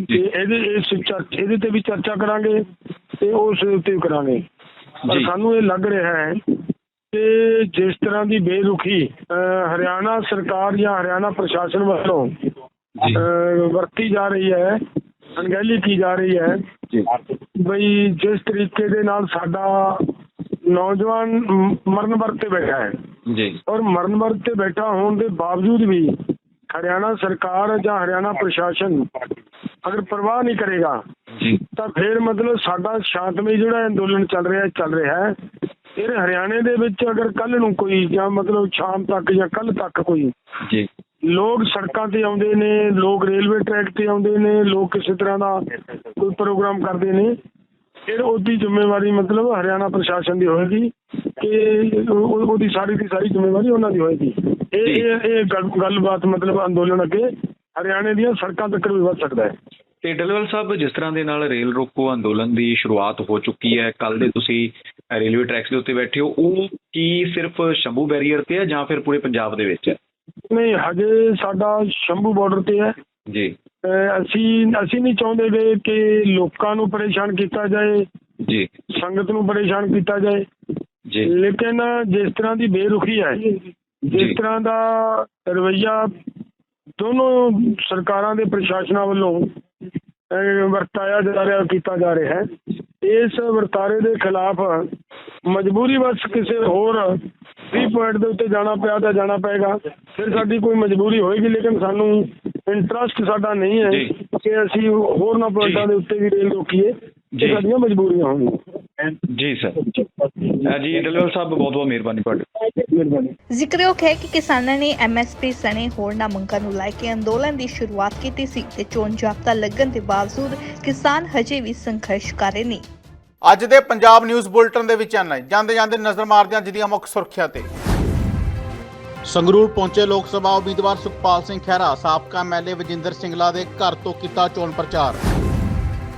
ਤੇ ਇਹਦੇ ਇਸ ਚਰਚ ਇਹਦੇ ਤੇ ਵੀ ਚਰਚਾ ਕਰਾਂਗੇ ਤੇ ਉਸ ਉੱਤੇ ਕਰਾਂਗੇ। ਪਰ। ਸਾਨੂੰ ਇਹ ਲੱਗ ਰਿਹਾ ਹੈ ਕਿ ਜਿਸ ਤਰ੍ਹਾਂ ਦੀ ਬੇਰੁਖੀ ਹਰਿਆਣਾ ਸਰਕਾਰ ਜਾਂ ਹਰਿਆਣਾ ਪ੍ਰਸ਼ਾਸਨ ਵੱਲੋਂ ਵਰਤੀ ਜਾ ਰਹੀ ਹੈ ਅਣਗਹਿਲੀ ਕੀ ਜਾ ਰਹੀ ਹੈ? ਜੀ। ਬਈ ਜਿਸ ਤਰੀਕੇ ਦੇ ਨਾਲ ਸਾਡਾ ਨੌਜਵਾਨ ਮਰਨ ਵਰਤ ਤੇ ਬੈਠਾ ਹੈ। ਜੀ। ਔਰ ਮਰਨ ਵਰਤ ਤੇ ਬੈਠਾ ਹੋਣ ਦੇ ਬਾਵਜੂਦ ਵੀ ਹਰਿਆਣਾ ਸਰਕਾਰ ਜਾਂ ਹਰਿਆਣਾ ਪ੍ਰਸ਼ਾਸਨ ਅਗਰ ਪਰਵਾਹ ਨਹੀਂ ਕਰੇਗਾ ਜੀ। ਤਾਂ ਫਿਰ ਮਤਲਬ ਸਾਡਾ ਸ਼ਾਂਤਮਈ ਜਿਹੜਾ ਅੰਦੋਲਨ ਚੱਲ ਰਿਹਾ ਚੱਲ ਰਿਹਾ ਹੈ। ਫਿਰ ਹਰਿਆਣੇ ਦੇ ਵਿੱਚ ਅਗਰ ਕੱਲ ਨੂੰ ਕੋਈ ਜਾਂ ਮਤਲਬ ਸ਼ਾਮ ਤੱਕ ਜਾਂ ਕੱਲ ਤੱਕ ਕੋਈ ਜੀ। ਲੋਕ ਸੜਕਾਂ ਤੇ ਆਉਂਦੇ ਨੇ ਲੋਕ ਰੇਲਵੇ ਟਰੈਕ ਤੇ ਆਉਂਦੇ ਨੇ ਲੋਕ ਕਿਸੇ ਤਰ੍ਹਾਂ ਦਾ ਕੋਈ ਪ੍ਰੋਗਰਾਮ ਕਰਦੇ ਨੇ। ਫਿਰ ਉਹਦੀ ਜ਼ਿੰਮੇਵਾਰੀ ਮਤਲਬ ਹਰਿਆਣਾ ਪ੍ਰਸ਼ਾਸਨ ਦੀ ਹੋਏਗੀ ਕਿ ਉਹ- ਉਹਦੀ ਸਾਰੀ ਦੀ ਸਾਰੀ ਜ਼ਿੰਮੇਵਾਰੀ ਉਹਨਾਂ ਦੀ ਹੋਏਗੀ। ਇਹ ਇਹ ਇਹ ਗੱਲ- ਗੱਲਬਾਤ ਮਤਲਬ ਅੰਦੋਲਨ ਅੱਗੇ ਹਰਿਆਣੇ ਦੀਆਂ ਸੜਕਾਂ ਤੱਕ ਵੀ ਵੱਧ ਸਕਦਾ ਹੈ। ਤੇ ਡੱਲੇਵਾਲ ਸਾਹਿਬ ਜਿਸ ਤਰ੍ਹਾਂ ਦੇ ਨਾਲ ਰੇਲ ਰੋਕੋ ਅੰਦੋਲਨ ਦੀ ਸ਼ੁਰੂਆਤ ਹੋ ਚੁੱਕੀ ਹੈ ਕੱਲ ਦੇ ਤੁਸੀਂ ਰੇਲਵੇ ਟਰੈਕਸ ਦੇ ਉੱਤੇ ਬੈਠੇ ਹੋ ਉਹ ਕੀ ਸਿਰਫ ਸ਼ੰਭੂ ਬੈਰੀਅਰ ਤੇ ਹੈ ਜਾਂ ਫਿਰ ਪੂਰੇ ਪੰਜਾਬ ਦੇ ਵਿੱਚ ਹੈ? ਨਹੀਂ ਹਜੇ ਸਾਡਾ ਸ਼ੰਭੂ ਬਾਰਡਰ ਤੇ ਹੈ। ਜੀ। ਅਸੀਂ ਅਸੀਂ ਨਹੀਂ ਚਾਹੁੰਦੇ ਗੇ ਕਿ ਲੋਕਾਂ ਨੂੰ ਪਰੇਸ਼ਾਨ ਕੀਤਾ ਜਾਏ। ਜੀ। ਸੰਗਤ ਨੂੰ ਪਰੇਸ਼ਾਨ ਕੀਤਾ ਜਾਏ। ਜੀ। ਲੇਕਿਨ ਜਿਸ ਤਰ੍ਹਾਂ ਦੀ ਬੇਰੁਖੀ ਹੈ। ਜਿਸ ਤਰ੍ਹਾਂ ਦਾ ਰਵਈਆ ਦੋਨੋਂ ਸਰਕਾਰਾਂ ਦੇ ਪ੍ਰਸ਼ਾਸਨਾਂ ਵੱਲੋਂ ਵਰਤਾਇਆ ਜਾ ਰਿਹਾ ਕੀਤਾ ਜਾ ਰਿਹਾ ਹੈ। ਇਸ ਵਰਤਾਰੇ ਦੇ ਖਿਲਾਫ ਮਜਬੂਰੀ ਵਸ ਕਿਸੇ ਹੋਰ ਵੀ ਪੁਆਇੰਟ ਦੇ ਉੱਤੇ ਜਾਣਾ ਪਿਆ ਤਾਂ ਜਾਣਾ ਪਏਗਾ। ਫਿਰ ਸਾਡੀ ਕੋਈ ਮਜਬੂਰੀ ਹੋਏਗੀ ਲੇਕਿਨ ਸਾਨੂੰ ਇੰਟਰਸਟ ਸਾਡਾ ਨਹੀਂ ਹੈ। ਕਿ ਅਸੀਂ ਹੋਰਨਾਂ ਪੁਆਇੰਟਾਂ ਦੇ ਉੱਤੇ ਵੀ ਰੇਲ ਰੋਕੀਏ ਜੀ। ਸਾਡੀਆਂ ਮਜਬੂਰੀਆਂ ਹੋਣਗੀਆਂ। ਜੀ ਸਰ ਜੀ ਡੱਲੇਵਾਲ ਸਾਹਿਬ ਬਹੁਤ ਬਹੁਤ ਮਿਹਰਬਾਨੀ ਤੁਹਾਡੀ। ਮਿਹਰਬਾਨੀ। ਜ਼ਿਕਰਯੋਗ ਹੈ ਕਿ ਕਿਸਾਨਾਂ ਨੇ ਐਮਐਸਪੀ ਸਣੇ ਹੋਰਨਾਂ ਮੰਗਾਂ ਨੂੰ ਲੈ ਕੇ ਅੰਦੋਲਨ ਦੀ ਸ਼ੁਰੂਆਤ ਕੀਤੀ ਸੀ ਤੇ ਚੋਣ ਜਾਬਤਾ ਲੱਗਣ ਦੇ ਬਾਵਜੂਦ ਕਿਸਾਨ ਹਜੇ ਵੀ ਸੰਘਰਸ਼ ਕਰ ਰਹੇ ਨੇ। ਅੱਜ ਦੇ ਪੰਜਾਬ ਨਿਊਜ਼ ਬੁਲਟਨ ਦੇ ਵਿੱਚ ਇੰਨਾ ਜਾਂਦੇ ਜਾਂਦੇ ਨਜ਼ਰ ਮਾਰਦੇ ਹਾਂ ਅੱਜ ਦੀਆਂ ਮੁੱਖ ਸੁਰਖੀਆਂ ਤੇ। ਸੰਗਰੂਰ ਪਹੁੰਚੇ ਲੋਕ ਸਭਾ ਉਮੀਦਵਾਰ ਸੁਖਪਾਲ ਸਿੰਘ ਖਹਿਰਾ, ਸਾਬਕਾ ਐਮਐਲਏ ਵਜਿੰਦਰ ਸਿੰਗਲਾ ਦੇ ਘਰ ਤੋਂ ਕੀਤਾ ਚੋਣ ਪ੍ਰਚਾਰ।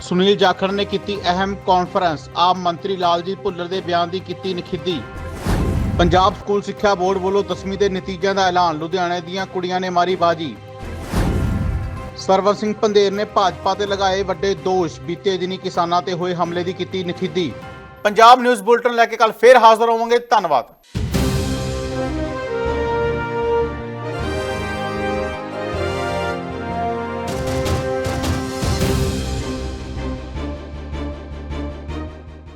ਸੁਨੀਲ ਜਾਖੜ ਨੇ ਕੀਤੀ ਅਹਿਮ ਕਾਨਫਰੰਸ। ਆਪ ਮੰਤਰੀ ਲਾਲਜੀਤ ਭੁੱਲਰ ਦੇ ਬਿਆਨ ਦੀ ਕੀਤੀ ਨਖਿੱਧੀ ਪੰਜਾਬ ਸਕੂਲ ਸਿੱਖਿਆ ਬੋਰਡ ਵੱਲੋਂ 10ਵੀਂ ਦੇ ਨਤੀਜਿਆਂ ਦਾ ਐਲਾਨ। ਲੁਧਿਆਣੇ ਦੀਆਂ ਕੁੜੀਆਂ ਨੇ ਮਾਰੀ ਬਾਜੀ। ਸਰਵਰ ਸਿੰਘ ਪੰਦੇਰ ਨੇ ਭਾਜਪਾ ਤੇ ਲਗਾਏ ਵੱਡੇ ਦੋਸ਼। ਬੀਤੇ ਦਿਨੀ ਕਿਸਾਨਾਂ ਤੇ ਹੋਏ ਹਮਲੇ ਦੀ ਕੀਤੀ ਨਖਿੱਧੀ ਪੰਜਾਬ ਨਿਊਜ਼ ਬੁਲਟਨ ਲੈ ਕੇ ਕੱਲ ਫੇਰ ਹਾਜ਼ਰ ਹੋਵਾਂਗੇ। ਧੰਨਵਾਦ।